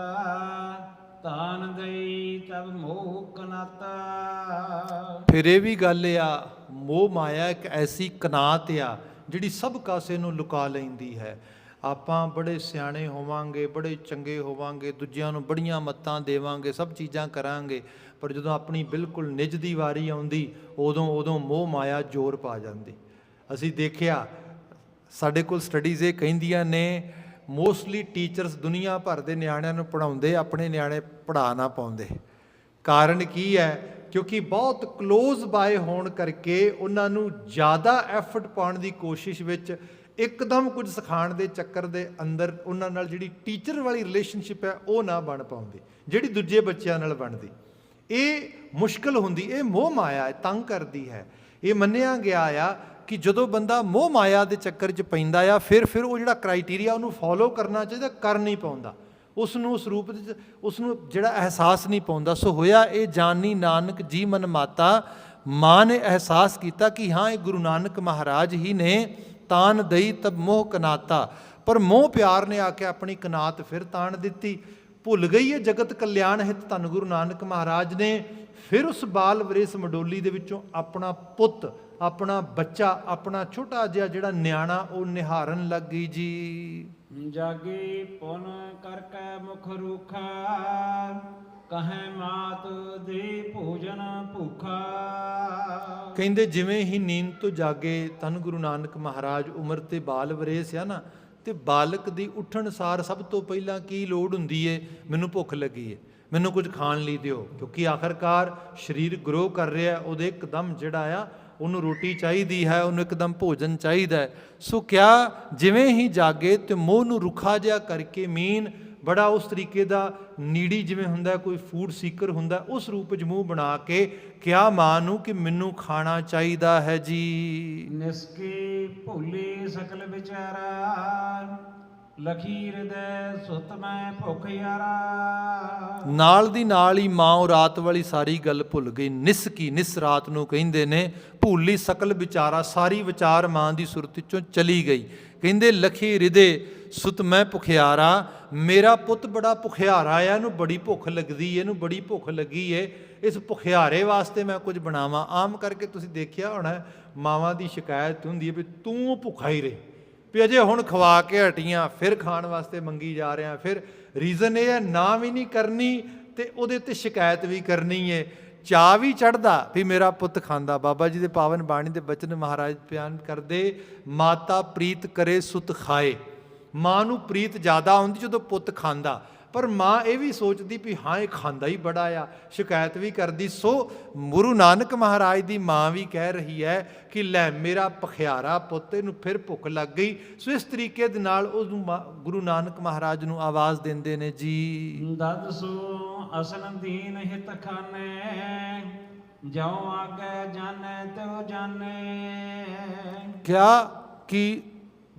ਤਾਨ ਗਈ ਤਬ ਮੋਹ ਕਨਾਤਾ ਫਿਰ ਇਹ ਵੀ ਗੱਲ ਆ, ਮੋਹ ਮਾਇਆ ਇੱਕ ਐਸੀ ਕਨਾਤ ਆ, ਜਿਹੜੀ ਸਭ ਕਾਸੇ ਨੂੰ ਲੁਕਾ ਲੈਂਦੀ ਹੈ। ਆਪਾਂ ਬੜੇ ਸਿਆਣੇ ਹੋਵਾਂਗੇ, ਬੜੇ ਚੰਗੇ ਹੋਵਾਂਗੇ, ਦੂਜਿਆਂ ਨੂੰ ਬੜੀਆਂ ਮੱਤਾਂ ਦੇਵਾਂਗੇ, ਸਭ ਚੀਜ਼ਾਂ ਕਰਾਂਗੇ, ਪਰ ਜਦੋਂ ਆਪਣੀ ਬਿਲਕੁਲ ਨਿਜ ਦੀ ਵਾਰੀ ਆਉਂਦੀ, ਉਦੋਂ ਉਦੋਂ ਮੋਹ ਮਾਇਆ ਜ਼ੋਰ ਪਾ ਜਾਂਦੀ। ਅਸੀਂ ਦੇਖਿਆ, ਸਾਡੇ ਕੋਲ ਸਟੱਡੀਜ਼ ਇਹ ਕਹਿੰਦੀਆਂ ਨੇ ਮੋਸਟਲੀ ਟੀਚਰਸ ਦੁਨੀਆ ਭਰ ਦੇ ਨਿਆਣਿਆਂ ਨੂੰ ਪੜਾਉਂਦੇ ਆਪਣੇ ਨਿਆਣੇ ਪੜਾ ਨਾ ਪਾਉਂਦੇ। ਕਾਰਨ ਕੀ ਹੈ? ਕਿਉਂਕਿ ਬਹੁਤ ক্লোਜ਼ ਬਾਏ ਹੋਣ ਕਰਕੇ ਉਹਨਾਂ ਨੂੰ ਜ਼ਿਆਦਾ ਐਫਰਟ ਪਾਉਣ ਦੀ ਕੋਸ਼ਿਸ਼ ਵਿੱਚ ਇੱਕਦਮ ਕੁਝ ਸਿਖਾਉਣ ਦੇ ਚੱਕਰ ਦੇ ਅੰਦਰ ਉਹਨਾਂ ਨਾਲ ਜਿਹੜੀ ਟੀਚਰ ਵਾਲੀ ਰਿਲੇਸ਼ਨਸ਼ਿਪ ਹੈ, ਉਹ ਨਾ ਬਣ ਪਾਉਂਦੀ। ਜਿਹੜੀ ਦੂਜੇ ਬੱਚਿਆਂ ਨਾਲ ਬਣਦੀ। ਇਹ ਮੁਸ਼ਕਲ ਹੁੰਦੀ, ਇਹ ਮੋਹ ਮਾਇਆ ਤੰਗ ਕਰਦੀ ਹੈ। ਇਹ ਮੰਨਿਆ ਗਿਆ ਆ ਕਿ ਜਦੋਂ ਬੰਦਾ ਮੋਹ ਮਾਇਆ ਦੇ ਚੱਕਰ 'ਚ ਪੈਂਦਾ ਆ, ਫਿਰ ਫਿਰ ਉਹ ਜਿਹੜਾ ਕ੍ਰਾਈਟੇਰੀਆ ਉਹਨੂੰ ਫੋਲੋ ਕਰਨਾ ਚਾਹੀਦਾ, ਕਰ ਨਹੀਂ ਪਾਉਂਦਾ। ਉਸ ਨੂੰ ਉਸ ਰੂਪ ਵਿੱਚ ਉਸ ਨੂੰ ਜਿਹੜਾ ਅਹਿਸਾਸ ਨਹੀਂ ਪਾਉਂਦਾ। ਸੋ ਹੋਇਆ ਇਹ, ਜਾਨੀ ਨਾਨਕ ਜੀ ਮਨ ਮਾਤਾ, ਮਾਂ ਨੇ ਅਹਿਸਾਸ ਕੀਤਾ ਕਿ ਹਾਂ, ਇਹ ਗੁਰੂ ਨਾਨਕ ਮਹਾਰਾਜ ਹੀ ਨੇ, ਤਾਨ ਦਈ ਤਬ ਮੋਹ ਕਨਾਤਾ। ਪਰ ਮੋਹ ਪਿਆਰ ਨੇ ਆ ਕੇ ਆਪਣੀ ਕਨਾਤ ਫਿਰ ਤਾਣ ਦਿੱਤੀ। ਭੁੱਲ ਗਈ ਹੈ ਜਗਤ ਕਲਿਆਣ ਹਿਤ ਧੰਨ ਗੁਰੂ ਨਾਨਕ ਮਹਾਰਾਜ ਨੇ, ਫਿਰ ਉਸ ਬਾਲ ਵਰੇਸ ਮਡੋਲੀ ਦੇ ਵਿੱਚੋਂ ਆਪਣਾ ਪੁੱਤ ਆਪਣਾ ਬੱਚਾ ਆਪਣਾ ਛੋਟਾ ਜਿਹਾ ਜਿਹੜਾ ਨਿਆਣਾ ਉਹ ਨਿਹਾਰਨ ਲੱਗ ਗਈ ਜੀ। ਜਾਗੀ ਪੁਨ ਕਰ ਕੈ ਮੁਖ ਰੂਖਾ ਕਹੈ ਮਾਤ ਦੇ ਭੋਜਨ ਭੁਖਾ। ਕਹਿੰਦੇ ਜਿਵੇਂ ਹੀ ਨੀਂਦ ਤੋਂ ਜਾਗੇ ਤਨ ਗੁਰੂ ਨਾਨਕ ਮਹਾਰਾਜ ਉਮਰ ਤੇ ਬਾਲ ਵਰੇਸ ਆ ਨਾ ਤੇ ਬਾਲਕ ਦੀ ਉੱਠਣ ਸਾਰ ਸਭ ਤੋਂ ਪਹਿਲਾਂ ਕੀ ਲੋੜ ਹੁੰਦੀ ਏ? ਮੈਨੂੰ ਭੁੱਖ ਲੱਗੀ ਏ। ਮੈਨੂੰ ਕੁਝ ਖਾਣ ਲਈ ਦਿਓ ਕਿਉਂਕਿ ਆਖਰਕਾਰ ਸਰੀਰ ਗਰੋ ਕਰ ਰਿਹਾ ਉਹਦੇ ਇੱਕਦਮ ਜਿਹੜਾ ਆ ਉਹਨੂੰ ਰੋਟੀ ਚਾਹੀਦੀ ਹੈ, ਉਹਨੂੰ ਇੱਕਦਮ ਭੋਜਨ ਚਾਹੀਦਾ ਹੈ। ਸੋ ਕਿਆ ਜਿਵੇਂ ਹੀ ਜਾਗੇ ਤੇ ਮੋਹ ਨੂੰ ਰੁੱਖਾ ਜਿਹਾ ਕਰਕੇ ਮੀਨ ਬੜਾ ਉਸ ਤਰੀਕੇ ਦਾ ਨੀੜੀ ਜਿਵੇਂ ਹੁੰਦਾ, ਕੋਈ ਫੂਡ ਸੀਕਰ ਹੁੰਦਾ, ਉਸ ਰੂਪ ਚ ਮੂੰਹ ਬਣਾ ਕੇ ਕਿਹਾ ਮਾਂ ਨੂੰ ਕਿ ਮੈਨੂੰ ਖਾਣਾ ਚਾਹੀਦਾ ਹੈ ਜੀ। ਨਿਸਕੀ ਭੁੱਲੀ ਸਕਲ ਵਿਚਾਰਾ ਲਖੀ ਹਿਰਦੈ ਸੁਤ ਮੈਂ ਭੁਖ ਯਾਰਾ। ਨਾਲ ਦੀ ਨਾਲ ਹੀ ਮਾਂ ਉਹ ਰਾਤ ਵਾਲੀ ਸਾਰੀ ਗੱਲ ਭੁੱਲ ਗਈ। ਨਿਸ ਕੀ ਨਿਸ ਰਾਤ ਨੂੰ ਕਹਿੰਦੇ ਨੇ, ਭੁੱਲੀ ਸਕਲ ਵਿਚਾਰਾ, ਸਾਰੀ ਵਿਚਾਰ ਮਾਂ ਦੀ ਸੁਰਤ ਚੋਂ ਚਲੀ ਗਈ। ਕਹਿੰਦੇ ਲਖੀ ਹਿਰਦੇ ਸੁਤ ਮੈਂ ਭੁਖਿਆਰਾ, ਮੇਰਾ ਪੁੱਤ ਬੜਾ ਭੁਖਿਆਰਾ ਆ, ਇਹਨੂੰ ਬੜੀ ਭੁੱਖ ਲੱਗਦੀ ਏ, ਇਹਨੂੰ ਬੜੀ ਭੁੱਖ ਲੱਗੀ ਏ। ਇਸ ਭੁਖਿਆਰੇ ਵਾਸਤੇ ਮੈਂ ਕੁਝ ਬਣਾਵਾਂ। ਆਮ ਕਰਕੇ ਤੁਸੀਂ ਦੇਖਿਆ ਹੋਣਾ, ਮਾਵਾਂ ਦੀ ਸ਼ਿਕਾਇਤ ਹੁੰਦੀ ਹੈ ਵੀ ਤੂੰ ਭੁੱਖਾ ਹੀ ਰਹੇ। ਵੀ ਅਜੇ ਹੁਣ ਖਵਾ ਕੇ ਹਟੀਆਂ, ਫਿਰ ਖਾਣ ਵਾਸਤੇ ਮੰਗੀ ਜਾ ਰਹੇ, ਫਿਰ ਰੀਜ਼ਨ ਇਹ ਹੈ, ਨਾ ਵੀ ਨਹੀਂ ਕਰਨੀ ਤੇ ਉਹਦੇ ਤੇ ਸ਼ਿਕਾਇਤ ਵੀ ਕਰਨੀ ਹੈ ਚਾਹ ਵੀ ਚੜਦਾ ਵੀ ਮੇਰਾ ਪੁੱਤ ਖਾਂਦਾ, ਬਾਬਾ ਜੀ ਦੇ ਪਾਵਨ ਬਾਣੀ ਦੇ ਬਚਨ ਮਹਾਰਾਜ ਬਿਆਨ ਕਰਦੇ, ਮਾਤਾ ਪ੍ਰੀਤ ਕਰੇ ਸੁਤ ਖਾਏ। ਮਾਂ ਨੂੰ ਪ੍ਰੀਤ ਜ਼ਿਆਦਾ ਹੁੰਦੀ ਜਦੋਂ ਪੁੱਤ ਖਾਂਦਾ। ਪਰ ਮਾਂ ਇਹ ਵੀ ਸੋਚਦੀ ਵੀ ਹਾਂ ਇਹ ਖਾਂਦਾ ਹੀ ਬੜਾ ਆ ਸ਼ਿਕਾਇਤ ਵੀ ਕਰਦੀ। ਸੋ ਗੁਰੂ ਨਾਨਕ ਮਹਾਰਾਜ ਦੀ ਮਾਂ ਵੀ ਕਹਿ ਰਹੀ ਹੈ ਕਿ ਲੈ ਮੇਰਾ ਪਖਿਆਰਾ ਪੁੱਤ ਇਹਨੂੰ ਫਿਰ ਭੁੱਖ ਲੱਗ ਗਈ। ਸੋ ਇਸ ਤਰੀਕੇ ਦੇ ਨਾਲ ਉਸ ਨੂੰ ਗੁਰੂ ਨਾਨਕ ਮਹਾਰਾਜ ਨੂੰ ਆਵਾਜ਼ ਦਿੰਦੇ ਨੇ ਜੀ। ਦਦ ਸੋ ਅਸਨ ਦੀਨ ਹਿਤ ਖਾਨੇ ਜਾਉ ਆਗੇ ਜਾਣੈ ਤਿਉ ਜਾਣੈ। ਕਿਹਾ ਕਿ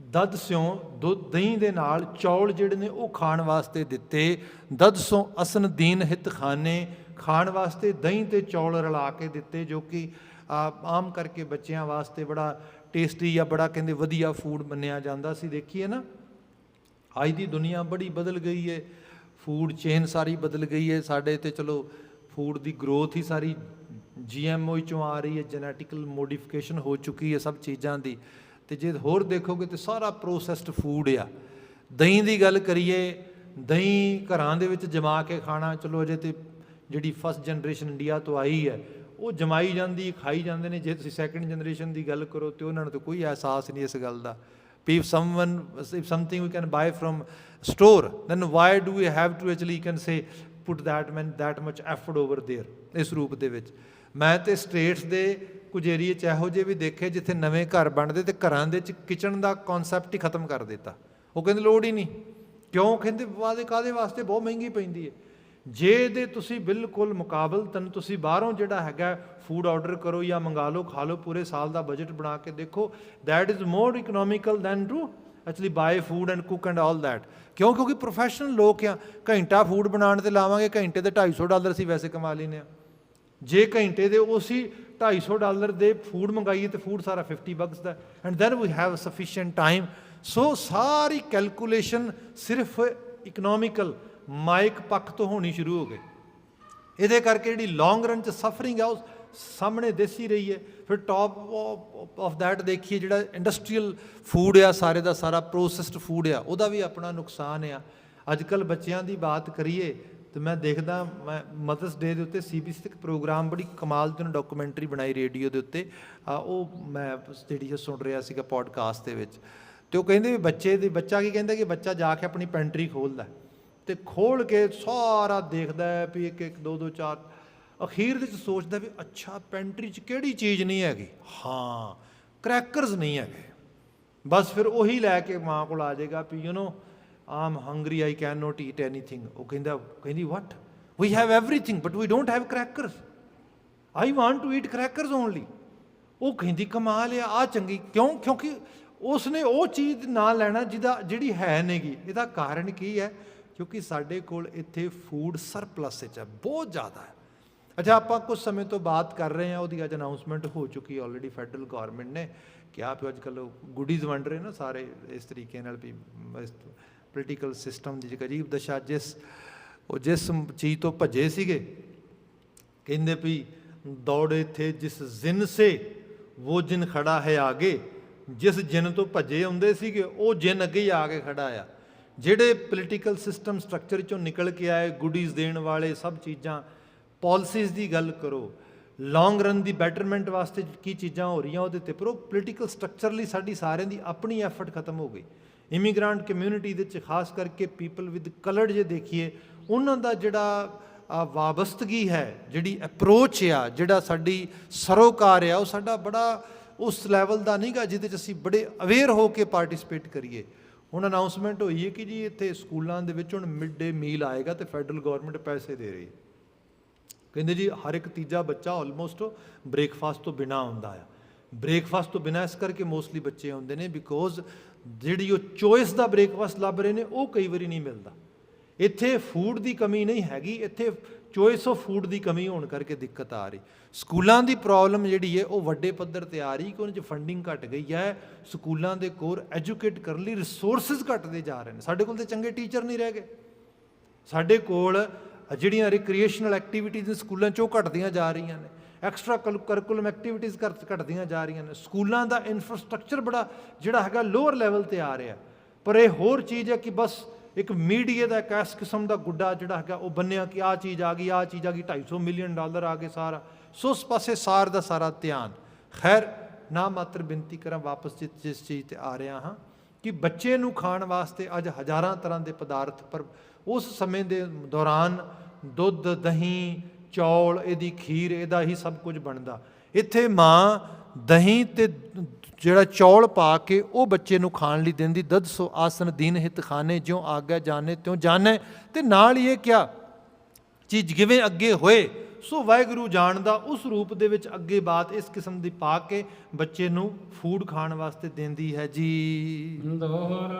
ਦਦ ਸਿਉ, ਦੁੱਧ ਦਹੀਂ ਦੇ ਨਾਲ ਚੌਲ ਜਿਹੜੇ ਨੇ ਉਹ ਖਾਣ ਵਾਸਤੇ ਦਿੱਤੇ। ਦਦ ਸੋ ਅਸਨ ਦੀਨ ਹਿਤ ਖਾਨੇ, ਖਾਣ ਵਾਸਤੇ ਦਹੀਂ ਤੇ ਚੌਲ ਰਲਾ ਕੇ ਦਿੱਤੇ, ਜੋ ਕਿ ਆਮ ਕਰਕੇ ਬੱਚਿਆਂ ਵਾਸਤੇ ਬੜਾ ਟੇਸਟੀ ਜਾਂ ਬੜਾ ਕਹਿੰਦੇ ਵਧੀਆ ਫੂਡ ਮੰਨਿਆ ਜਾਂਦਾ ਸੀ। ਦੇਖੀਏ ਨਾ, ਅੱਜ ਦੀ ਦੁਨੀਆ ਬੜੀ ਬਦਲ ਗਈ ਹੈ ਫੂਡ ਚੇਨ ਸਾਰੀ ਬਦਲ ਗਈ ਹੈ ਸਾਡੇ ਤੇ ਚਲੋ ਫੂਡ ਦੀ ਗਰੋਥ ਹੀ ਸਾਰੀ ਜੀਐਮਓ ਚੋਂ ਆ ਰਹੀ ਹੈ ਜੈਨੇਟਿਕਲ ਮੋਡੀਫਿਕੇਸ਼ਨ ਹੋ ਚੁੱਕੀ ਹੈ ਸਭ ਚੀਜ਼ਾਂ ਦੀ। ਤੇ ਜੇ ਹੋਰ ਦੇਖੋਗੇ ਤੇ ਸਾਰਾ ਪ੍ਰੋਸੈਸਡ ਫੂਡ ਆ। ਦਹੀਂ ਦੀ ਗੱਲ ਕਰੀਏ, ਦਹੀਂ ਘਰਾਂ ਦੇ ਵਿੱਚ ਜਮਾ ਕੇ ਖਾਣਾ, ਚਲੋ ਅਜੇ ਤੇ ਜਿਹੜੀ ਫਸਟ ਜਨਰੇਸ਼ਨ ਇੰਡੀਆ ਤੋਂ ਆਈ ਹੈ, ਉਹ ਜਮਾਈ ਜਾਂਦੀ, ਖਾਈ ਜਾਂਦੇ ਨੇ। ਜੇ ਤੁਸੀਂ ਸੈਕੰਡ ਜਨਰੇਸ਼ਨ ਦੀ ਗੱਲ ਕਰੋ ਤੇ ਉਹਨਾਂ ਨੂੰ ਤਾਂ ਕੋਈ ਅਹਿਸਾਸ ਨਹੀਂ ਇਸ ਗੱਲ ਦਾ। ਵੀ if someone, if something we can buy from store, then why do we have to actually can say, put that man, that much effort over there? ਇਸ ਰੂਪ ਦੇ ਵਿੱਚ। ਮੈਂ ਤੇ ਸਟੇਟਸ ਦੇ ਕੁਝ ਏਰੀਏ ਚ ਇਹੋ ਜਿਹੇ ਵੀ ਦੇਖੇ ਜਿੱਥੇ ਨਵੇਂ ਘਰ ਬਣਦੇ ਤੇ ਘਰਾਂ ਦੇ ਵਿੱਚ ਕਿਚਨ ਦਾ ਕਨਸੈਪਟ ਹੀ ਖਤਮ ਕਰ ਦਿੱਤਾ। ਉਹ ਕਹਿੰਦੇ ਲੋੜ ਹੀ ਨਹੀਂ। ਕਿਉਂ? ਕਹਿੰਦੇ ਵਾਦੇ ਕਾਦੇ ਵਾਸਤੇ? ਬਹੁਤ ਮਹਿੰਗੀ ਪੈਂਦੀ ਹੈ ਜੇ ਦੇ ਤੁਸੀਂ ਬਿਲਕੁਲ ਮੁਕਾਬਲਤਨ ਤੁਸੀਂ ਬਾਹਰੋਂ ਜਿਹੜਾ ਹੈਗਾ ਫੂਡ ਆਰਡਰ ਕਰੋ ਜਾਂ ਮੰਗਾ ਲਓ, ਖਾ ਲਓ, ਪੂਰੇ ਸਾਲ ਦਾ ਬਜਟ ਬਣਾ ਕੇ ਦੇਖੋ, that is more economical than to actually buy food and cook and all that ਕਿਉਂ? ਕਿਉਂਕਿ ਪ੍ਰੋਫੈਸ਼ਨਲ ਲੋਕ ਆ। ਘੰਟਾ ਫੂਡ ਬਣਾਉਣ ਤੇ ਲਾਵਾਂਗੇ, ਘੰਟੇ ਦੇ 250 ਡਾਲਰ ਅਸੀਂ ਵੈਸੇ ਕਮਾ ਲੈਨੇ ਆ। ਜੇ ਘੰਟੇ ਦੇ ਉਸੇ 250 ਡਾਲਰ ਦੇ ਫੂਡ ਮੰਗਾਈਏ ਤੇ ਫੂਡ ਸਾਰਾ 50 ਬਗਸ ਦਾ। And then we have sufficient time so sorry calculation ਸਿਰਫ ਇਕਨੋਮਿਕਲ ਮਾਇਕ ਪੱਖ ਤੋਂ ਹੋਣੀ ਸ਼ੁਰੂ ਹੋ ਗਈ। ਇਹਦੇ ਕਰਕੇ ਜਿਹੜੀ ਲੌਂਗ ਰਨ ਚ ਸਫਰਿੰਗ ਆ, ਉਹ ਸਾਹਮਣੇ ਦਿਸੀ ਰਹੀ ਹੈ। ਫਿਰ ਟਾਪ ਆਫ ਦੈਟ ਦੇਖੀਏ, ਜਿਹੜਾ ਇੰਡਸਟਰੀਅਲ ਫੂਡ ਆ, ਸਾਰੇ ਦਾ ਸਾਰਾ ਪ੍ਰੋਸੈਸਡ ਫੂਡ ਆ, ਉਹਦਾ ਵੀ ਆਪਣਾ ਨੁਕਸਾਨ ਆ। ਅੱਜ ਕੱਲ ਬੱਚਿਆਂ ਦੀ ਬਾਤ ਕਰੀਏ ਤੇ ਮੈਂ ਦੇਖਦਾ, ਮੈਂ ਮਦਰਸ ਡੇ ਦੇ ਉੱਤੇ ਸੀਬੀਸੀ ਤੇ ਇੱਕ ਪ੍ਰੋਗਰਾਮ ਬੜੀ ਕਮਾਲ ਦੀ ਉਹਨੇ ਡਾਕੂਮੈਂਟਰੀ ਬਣਾਈ ਰੇਡੀਓ ਦੇ ਉੱਤੇ। ਉਹ ਮੈਂ ਜਿਹੜੀ ਉਹ ਸੁਣ ਰਿਹਾ ਸੀਗਾ ਪੋਡਕਾਸਟ ਦੇ ਵਿੱਚ। ਤੇ ਉਹ ਕਹਿੰਦੇ ਵੀ ਬੱਚੇ ਦੀ, ਬੱਚਾ ਕੀ ਕਹਿੰਦਾ ਕਿ ਬੱਚਾ ਜਾ ਕੇ ਆਪਣੀ ਪੈਂਟਰੀ ਖੋਲਦਾ ਹੈ ਤੇ ਖੋਲ ਕੇ ਸਾਰਾ ਦੇਖਦਾ ਹੈ ਵੀ ਇੱਕ ਇੱਕ, ਦੋ ਦੋ, ਚਾਰ। ਅਖੀਰ ਦੇ ਵਿੱਚ ਸੋਚਦਾ ਵੀ ਅੱਛਾ ਪੈਂਟਰੀ 'ਚ ਕਿਹੜੀ ਚੀਜ਼ ਨਹੀਂ ਹੈਗੀ? ਹਾਂ ਕ੍ਰੈਕਰਸ ਨਹੀਂ ਹੈਗੇ। ਬਸ ਫਿਰ ਉਹੀ ਲੈ ਕੇ ਮਾਂ ਕੋਲ ਆ ਜਾਏਗਾ ਵੀ you know I'm hungry I can not eat anything ਉਹ ਕਹਿੰਦਾ ਕਹਿੰਦੀ what we have everything but we don't have crackers I want to eat crackers only ਉਹ ਕਹਿੰਦੀ ਕਮਾਲ ਆ ਆ ਚੰਗੀ ਕਿਉਂ ਕਿਉਂਕਿ ਉਸਨੇ ਉਹ ਚੀਜ਼ ਨਾ ਲੈਣਾ ਜਿਹਦਾ ਜਿਹੜੀ ਹੈ ਨਹੀਂਗੀ ਇਹਦਾ ਕਾਰਨ ਕੀ ਹੈ ਕਿਉਂਕਿ ਸਾਡੇ ਕੋਲ ਇੱਥੇ ਫੂਡ ਸਰਪਲਸ ਵਿੱਚ ਹੈ ਬਹੁਤ ਜ਼ਿਆਦਾ ਹੈ ਅੱਛਾ ਆਪਾਂ ਕੁਝ ਸਮੇਂ ਤੋਂ ਬਾਤ ਕਰ ਰਹੇ ਹਾਂ ਉਹਦੀ ਅੱਜ ਅਨਾਉਂਸਮੈਂਟ ਹੋ ਚੁੱਕੀ ਆਲਰੇਡੀ ਫੈਡਰਲ ਗਵਰਨਮੈਂਟ ਨੇ ਕਿਹਾ ਵੀ ਅੱਜ ਕੱਲ੍ਹ ਗੁੱਡੀਜ਼ ਵੰਡ ਰਹੇ ਨਾ ਸਾਰੇ ਇਸ ਤਰੀਕੇ ਨਾਲ ਵੀ ਪੋਲੀਟੀਕਲ ਸਿਸਟਮ ਦੀ ਇੱਕ ਅਜੀਬ ਦਸ਼ਾ ਜਿਸ, ਉਹ ਜਿਸ ਚੀਜ਼ ਤੋਂ ਭੱਜੇ ਸੀਗੇ, ਕਹਿੰਦੇ ਵੀ ਦੌੜੇ ਥੇ ਜਿਸ ਜਿਨ ਸੇ ਉਹ ਜਿਨ ਖੜਾ ਹੈ ਆਗੇ, ਜਿਸ ਜਿਨ ਤੋਂ ਭੱਜੇ ਹੁੰਦੇ ਸੀਗੇ, ਉਹ ਜਿਨ ਅੱਗੇ ਹੀ ਆ ਕੇ ਖੜਾ ਆ। ਜਿਹੜੇ ਪੋਲੀਟੀਕਲ ਸਿਸਟਮ ਸਟਰਕਚਰ ਚੋਂ ਨਿਕਲ ਕੇ ਆਏ ਗੁੱਡੀਜ਼ ਦੇਣ ਵਾਲੇ, ਸਭ ਚੀਜ਼ਾਂ ਪਾਲਿਸੀਜ਼ ਦੀ ਗੱਲ ਕਰੋ ਲੌਂਗ ਰਨ ਦੀ ਬੈਟਰਮੈਂਟ ਵਾਸਤੇ ਕੀ ਚੀਜ਼ਾਂ ਹੋ ਰਹੀਆਂ ਉਹਦੇ ਤੇ, ਪਰ ਉਹ ਪੋਲੀਟੀਕਲ ਸਟਰਕਚਰ ਲਈ ਸਾਡੀ ਸਾਰਿਆਂ ਦੀ ਆਪਣੀ ਐਫਰਟ ਖਤਮ ਹੋ ਗਈ। ਇਮੀਗ੍ਰੈਂਟ ਕਮਿਊਨਿਟੀ ਦੇ ਵਿੱਚ, ਖਾਸ ਕਰਕੇ ਪੀਪਲ ਵਿਦ ਕਲਰਡ ਜੇ ਦੇਖੀਏ, ਉਹਨਾਂ ਦਾ ਜਿਹੜਾ ਵਾਬਸਤਗੀ ਹੈ, ਜਿਹੜੀ ਅਪਰੋਚ ਆ, ਜਿਹੜਾ ਸਾਡੀ ਸਰੋਕਾਰ ਆ, ਉਹ ਸਾਡਾ ਬੜਾ ਉਸ ਲੈਵਲ ਦਾ ਨਹੀਂਗਾ ਜਿਹਦੇ ਚ ਅਸੀਂ ਬੜੇ ਅਵੇਅਰ ਹੋ ਕੇ ਪਾਰਟਿਸਿਪੇਟ ਕਰੀਏ। ਹੁਣ ਅਨਾਉਂਸਮੈਂਟ ਹੋਈ ਹੈ ਕਿ ਜੀ ਇੱਥੇ ਸਕੂਲਾਂ ਦੇ ਵਿੱਚ ਹੁਣ ਮਿਡ ਡੇ ਮੀਲ ਆਏਗਾ ਤੇ ਫੈਡਰਲ ਗਵਰਨਮੈਂਟ ਪੈਸੇ ਦੇ ਰਹੀ ਕਹਿੰਦੇ ਜੀ ਹਰ ਇੱਕ ਤੀਜਾ ਬੱਚਾ ਆਲਮੋਸਟ ਬ੍ਰੇਕਫਾਸਟ ਤੋਂ ਬਿਨਾ ਆਉਂਦਾ ਆ। ਬ੍ਰੇਕਫਾਸਟ ਤੋਂ ਬਿਨਾ ਇਸ ਕਰਕੇ ਮੋਸਟਲੀ ਬੱਚੇ ਆਉਂਦੇ ਨੇ ਬਿਕੋਜ਼ ਜਿਹੜੀ ਉਹ ਚੋਇਸ ਦਾ ਬ੍ਰੇਕਫਾਸਟ ਲੱਭ ਰਹੇ ਨੇ, ਉਹ ਕਈ ਵਾਰੀ ਨਹੀਂ ਮਿਲਦਾ। ਇੱਥੇ ਫੂਡ ਦੀ ਕਮੀ ਨਹੀਂ ਹੈਗੀ, ਇੱਥੇ ਚੋਇਸ ਆਫ ਫੂਡ ਦੀ ਕਮੀ ਹੋਣ ਕਰਕੇ ਦਿੱਕਤ ਆ ਰਹੀ। ਸਕੂਲਾਂ ਦੀ ਪ੍ਰੋਬਲਮ ਜਿਹੜੀ ਹੈ, ਉਹ ਵੱਡੇ ਪੱਧਰ ਤੇ ਆ ਰਹੀ ਕਿ ਉਹਨਾਂ 'ਚ ਫੰਡਿੰਗ ਘਟ ਗਈ ਹੈ, ਸਕੂਲਾਂ ਦੇ ਕੋਲ ਐਜੂਕੇਟ ਕਰਨ ਲਈ ਰਿਸੋਰਸਸ ਘਟਦੇ ਜਾ ਰਹੇ ਨੇ। ਸਾਡੇ ਕੋਲ ਤੇ ਚੰਗੇ ਟੀਚਰ ਨਹੀਂ ਰਹਿ ਗਏ। ਸਾਡੇ ਕੋਲ ਜਿਹੜੀਆਂ ਰਿਕ੍ਰੀਏਸ਼ਨਲ ਐਕਟੀਵਿਟੀਜ਼ ਸਕੂਲਾਂ 'ਚੋਂ ਘਟਦੀਆਂ ਜਾ ਰਹੀਆਂ ਨੇ। ਐਕਸਟਰਾ ਕਰਿਕੂਲਮ ਐਕਟੀਵਿਟੀਜ਼ ਘਟਦੀਆਂ ਜਾ ਰਹੀਆਂ ਨੇ। ਸਕੂਲਾਂ ਦਾ ਇਨਫਰਾਸਟ੍ਰਕਚਰ ਬੜਾ, ਜਿਹੜਾ ਹੈਗਾ ਲੋਅਰ ਲੈਵਲ ਤੇ ਆ ਰਿਹਾ। ਪਰ ਇਹ ਹੋਰ ਚੀਜ਼ ਹੈ ਕਿ ਬਸ ਇੱਕ ਮੀਡੀਆ ਦਾ ਇੱਕ ਇਸ ਕਿਸਮ ਦਾ ਗੁੱਡਾ ਜਿਹੜਾ ਹੈਗਾ, ਉਹ ਬੰਨਿਆ ਕਿ ਆਹ ਚੀਜ਼ ਆ ਗਈ, ਆਹ ਚੀਜ਼ ਆ ਗਈ 250 ਮਿਲੀਅਨ ਡਾਲਰ ਆ ਗਏ ਸਾਰਾ। ਸੋ ਉਸ ਪਾਸੇ ਸਾਰ ਦਾ ਸਾਰਾ ਧਿਆਨ। ਖੈਰ, ਨਾ ਮਾਤਰ ਬੇਨਤੀ ਕਰਾਂ, ਵਾਪਸ ਜਿ- ਜਿਸ ਚੀਜ਼ ਤੇ ਆ ਰਿਹਾ ਹਾਂ ਕਿ ਬੱਚੇ ਨੂੰ ਖਾਣ ਵਾਸਤੇ ਅੱਜ ਹਜ਼ਾਰਾਂ ਤਰ੍ਹਾਂ ਦੇ ਪਦਾਰਥ ਪਰ ਉਸ ਸਮੇਂ ਦੇ ਦੌਰਾਨ ਦੁੱਧ, ਦਹੀਂ ਚੌਲ, ਇਹਦੀ ਖੀਰ, ਇਹਦਾ ਹੀ ਸਭ ਕੁਝ ਬਣਦਾ। ਇੱਥੇ ਮਾਂ ਦਹੀਂ ਤੇ ਜਿਹੜਾ ਚੌਲ ਪਾ ਕੇ ਉਹ ਬੱਚੇ ਨੂੰ ਖਾਣ ਲਈ ਦਿੰਦੀ, ਦਦ ਸੋ ਆਸਨ ਦੀਨ ਹਿਤ ਖਾਣੇ ਜਿਉ ਆਗਿਆ ਜਾਣੇ, ਤਿਉ ਜਾਣੇ। ਤੇ ਨਾਲ ਹੀ ਇਹ ਕਿਹਾ, ਚੀਜ਼ ਜਿਵੇਂ ਅੱਗੇ ਹੋਏ? ਸੋ ਵਾਹਿਗੁਰੂ ਜਾਣਦਾ, ਉਸ ਰੂਪ ਦੇ ਵਿੱਚ ਅੱਗੇ ਬਾਤ ਇਸ ਕਿਸਮ ਦੀ ਪਾ ਕੇ ਬੱਚੇ ਨੂੰ ਫੂਡ ਖਾਣ ਵਾਸਤੇ ਦਿੰਦੀ ਹੈ। ਜੀ। ਦੋਹਰ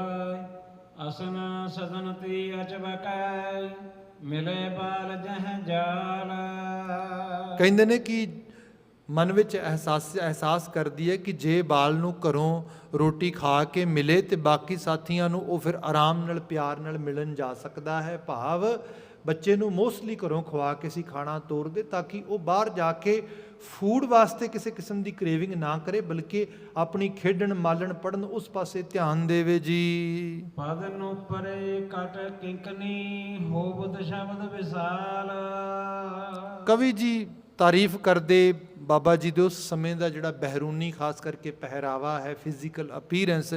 ਅਸਨ ਸਦਨ ਤੀ ਅਚਬਕੈ ਮਿਲੇ ਬਾਲ ਜਹ ਜਾਲ ਕਹਿੰਦੇ ਨੇ ਕਿ ਮਨ ਵਿੱਚ ਅਹਿਸਾਸ ਅਹਿਸਾਸ ਕਰਦੀ ਹੈ ਕਿ ਜੇ ਬਾਲ ਨੂੰ ਘਰੋਂ ਰੋਟੀ ਖਾ ਕੇ ਮਿਲੇ ਤੇ ਬਾਕੀ ਸਾਥੀਆਂ ਨੂੰ ਉਹ ਫਿਰ ਆਰਾਮ ਨਾਲ, ਪਿਆਰ ਨਾਲ ਮਿਲਣ ਜਾ ਸਕਦਾ ਹੈ। ਭਾਵ ਬੱਚੇ ਨੂੰ ਮੋਸਟਲੀ ਘਰੋਂ ਖਵਾ ਕੇ ਸੀ ਖਾਣਾ ਤੋਰ ਦੇ ਤਾਂ ਕਿ ਉਹ ਬਾਹਰ ਜਾ ਕੇ ਫੂਡ ਵਾਸਤੇ ਕਿਸੇ ਕਿਸਮ ਦੀ ਕ੍ਰੇਵਿੰਗ ਨਾ ਕਰੇ ਬਲਕਿ ਆਪਣੀ ਖੇਡਣ ਮਾਲਣ ਪੜਨ ਉਸ ਪਾਸੇ ਧਿਆਨ ਦੇਵੇ ਜੀ। ਪਦ ਨੂੰ ਪਰੇ ਕਟ ਕਿੰਕਨੀ ਹੋਬਤ ਸ਼ਬਦ ਵਿਸਾਲ। ਕਵੀ ਜੀ ਤਾਰੀਫ ਕਰਦੇ ਬਾਬਾ ਜੀ ਦੇ ਉਸ ਸਮੇਂ ਦਾ ਜਿਹੜਾ ਬਹਿਰੂਨੀ ਖਾਸ ਕਰਕੇ ਪਹਿਰਾਵਾ ਹੈ ਫਿਜ਼ੀਕਲ ਅਪੀਅਰੈਂਸ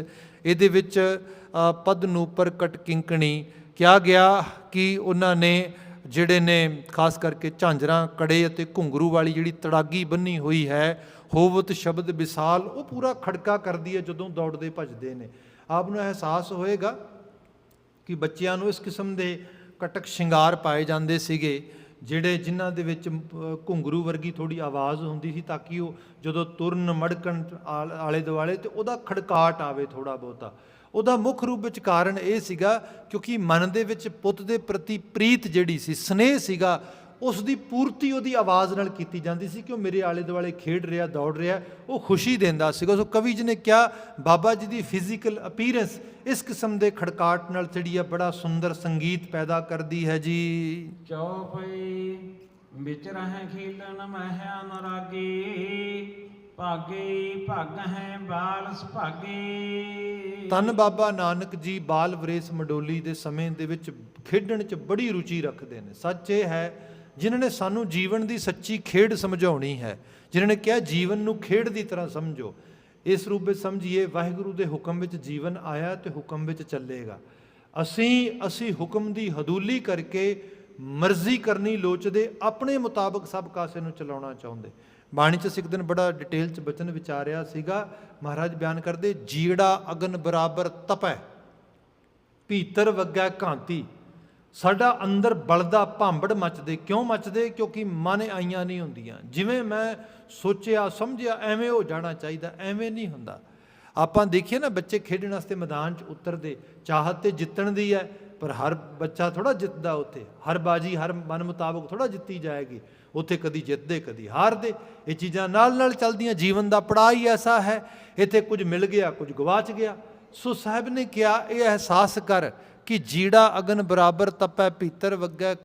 ਇਹਦੇ ਵਿੱਚ ਪਦ ਨੂੰ ਉੱਪਰ ਕਟ ਕਿੰਕਣੀ ਕਿਹਾ ਗਿਆ ਕਿ ਉਹਨਾਂ ਨੇ ਜਿਹੜੇ ਨੇ ਖਾਸ ਕਰਕੇ ਝਾਂਜਰਾਂ, ਕੜੇ ਅਤੇ ਘੁੰਗਰੂ ਵਾਲੀ ਜਿਹੜੀ ਤੜਾਗੀ ਬੰਨੀ ਹੋਈ ਹੈ, ਹੋਵਤ ਸ਼ਬਦ ਵਿਸਾਲ, ਉਹ ਪੂਰਾ ਖੜਕਾ ਕਰਦੀ ਹੈ ਜਦੋਂ ਦੌੜਦੇ ਭੱਜਦੇ ਨੇ। ਆਪ ਨੂੰ ਅਹਿਸਾਸ ਹੋਏਗਾ ਕਿ ਬੱਚਿਆਂ ਨੂੰ ਇਸ ਕਿਸਮ ਦੇ ਕਟਕ ਸ਼ਿੰਗਾਰ ਪਾਏ ਜਾਂਦੇ ਸੀਗੇ, ਜਿਹੜੇ ਜਿਨ੍ਹਾਂ ਦੇ ਵਿੱਚ ਘੁੰਗਰੂ ਵਰਗੀ ਥੋੜੀ ਆਵਾਜ਼ ਹੁੰਦੀ ਸੀ ਤਾਂ ਕਿ ਉਹ ਜਦੋਂ ਤੁਰਨ, ਮੜਕਣ ਆਲ- ਆਲੇ ਦੁਆਲੇ ਤੇ ਉਹਦਾ ਖੜਕਾਟ ਆਵੇ ਥੋੜਾ ਬਹੁਤਾ। ਉਹਦਾ ਮੁੱਖ ਰੂਪ ਵਿੱਚ ਕਾਰਨ ਇਹ ਸੀਗਾ ਕਿਉਂਕਿ ਮਨ ਦੇ ਵਿੱਚ ਪੁੱਤ ਦੇ ਪ੍ਰਤੀ ਪ੍ਰੀਤ ਜਿਹੜੀ ਸੀ, ਸਨੇਹ ਸੀਗਾ ਉਸ ਦੀ ਪੂਰਤੀ ਉਹਦੀ ਆਵਾਜ਼ ਨਾਲ ਕੀਤੀ ਜਾਂਦੀ ਸੀ ਕਿ ਉਹ ਮੇਰੇ ਆਲੇ ਦੁਆਲੇ ਖੇਡ ਰਿਹਾ, ਦੌੜ ਰਿਹਾ, ਉਹ ਖੁਸ਼ੀ ਦਿੰਦਾ ਸੀਗਾ। ਸੋ ਕਵੀ ਜੀ ਨੇ ਕਿਹਾ, ਬਾਬਾ ਜੀ ਦੀ ਫਿਜ਼ੀਕਲ ਅਪੀਅਰੈਂਸ ਇਸ ਕਿਸਮ ਦੇ ਖੜਕਾਟ ਨਾਲ ਜਿਹੜੀ ਆ ਬੜਾ ਸੁੰਦਰ ਸੰਗੀਤ ਪੈਦਾ ਕਰਦੀ ਹੈ ਜੀ। ਚੌਪਈ ਵਿੱਚ ਰਹਿ ਖੀਲਣ ਮਹਿ ਅਨਰਾਗੀ ਭਾਗੇ ਭਗ ਹੈ ਬਾਲ ਸੁਭਾਗੇ ਤਨ ਬਾਬਾ ਨਾਨਕ ਜੀ ਬਾਲ ਵਰੇਸ ਮਡੋਲੀ ਦੇ ਸਮੇਂ ਦੇ ਵਿੱਚ ਖੇਡਣ 'ਚ ਬੜੀ ਰੁਚੀ ਰੱਖਦੇ ਨੇ। ਸੱਚ ਇਹ ਹੈ, ਜਿਨ੍ਹਾਂ ਨੇ ਸਾਨੂੰ ਜੀਵਨ ਦੀ ਸੱਚੀ ਖੇਡ ਸਮਝਾਉਣੀ ਹੈ, ਜਿਨ੍ਹਾਂ ਨੇ ਕਿਹਾ ਜੀਵਨ ਨੂੰ ਖੇਡ ਦੀ ਤਰ੍ਹਾਂ ਸਮਝੋ। ਇਸ ਰੂਪ ਵਿੱਚ ਸਮਝੀਏ, ਵਾਹਿਗੁਰੂ ਦੇ ਹੁਕਮ ਵਿੱਚ ਜੀਵਨ ਆਇਆ ਤੇ ਹੁਕਮ ਵਿੱਚ ਚੱਲੇਗਾ। ਅਸੀਂ ਅਸੀਂ ਹੁਕਮ ਦੀ ਹਦੂਲੀ ਕਰਕੇ ਮਰਜ਼ੀ ਕਰਨੀ ਲੋਚਦੇ, ਆਪਣੇ ਮੁਤਾਬਕ ਸਭ ਕਾਸੇ ਨੂੰ ਚਲਾਉਣਾ ਚਾਹੁੰਦੇ। ਬਾਣੀ ਚ ਸਿੱਖ ਦਿਨ ਬੜਾ ਡਿਟੇਲ ਚ ਬਚਨ ਵਿਚਾਰਿਆ ਸੀਗਾ। ਮਹਾਰਾਜ ਬਿਆਨ ਕਰਦੇ, ਜੀੜਾ ਅਗਨ ਬਰਾਬਰ ਤਪੈ, ਭੀਤਰ ਵੱਗਾ ਕਾਂਤੀ। ਸਾਡਾ ਅੰਦਰ ਬਲਦਾ ਭਾਂਬੜ ਮੱਚਦੇ। ਕਿਉਂ ਮੱਚਦੇ? ਕਿਉਂਕਿ ਮਨ ਆਈਆਂ ਨਹੀਂ ਹੁੰਦੀਆਂ। ਜਿਵੇਂ ਮੈਂ ਸੋਚਿਆ, ਸਮਝਿਆ, ਐਵੇਂ ਹੋ ਜਾਣਾ ਚਾਹੀਦਾ, ਐਵੇਂ ਨਹੀਂ ਹੁੰਦਾ। ਆਪਾਂ ਦੇਖੀਏ ਨਾ, ਬੱਚੇ ਖੇਡਣ ਵਾਸਤੇ ਮੈਦਾਨ 'ਚ ਉਤਰਦੇ, ਚਾਹਤ ਤੇ ਜਿੱਤਣ ਦੀ ਹੈ, ਪਰ ਹਰ ਬੱਚਾ ਥੋੜਾ ਜਿੱਤਦਾ ਉੱਥੇ। ਹਰ ਬਾਜੀ, ਹਰ ਮਨ ਮੁਤਾਬਕ ਥੋੜਾ ਜਿੱਤੀ ਜਾਏਗੀ। ਉੱਥੇ ਕਦੀ ਜਿੱਤਦੇ, ਕਦੀ ਹਾਰਦੇ। ਇਹ ਚੀਜ਼ਾਂ ਨਾਲ ਨਾਲ ਚੱਲਦੀਆਂ। ਜੀਵਨ ਦਾ ਪੜਾਅ ਹੀ ਐਸਾ ਹੈ। ਇੱਥੇ ਕੁਝ ਮਿਲ ਗਿਆ, ਕੁਝ ਗਵਾਚ ਗਿਆ। ਸੋ ਸਾਹਿਬ ਨੇ ਕਿਹਾ, ਇਹ ਅਹਿਸਾਸ ਕਰ ਕਿ ਜੀੜਾ ਅਗਨ ਬਰਾਬਰ ਤਪੈ, ਭੀਤਰ ਵੱਗੈ।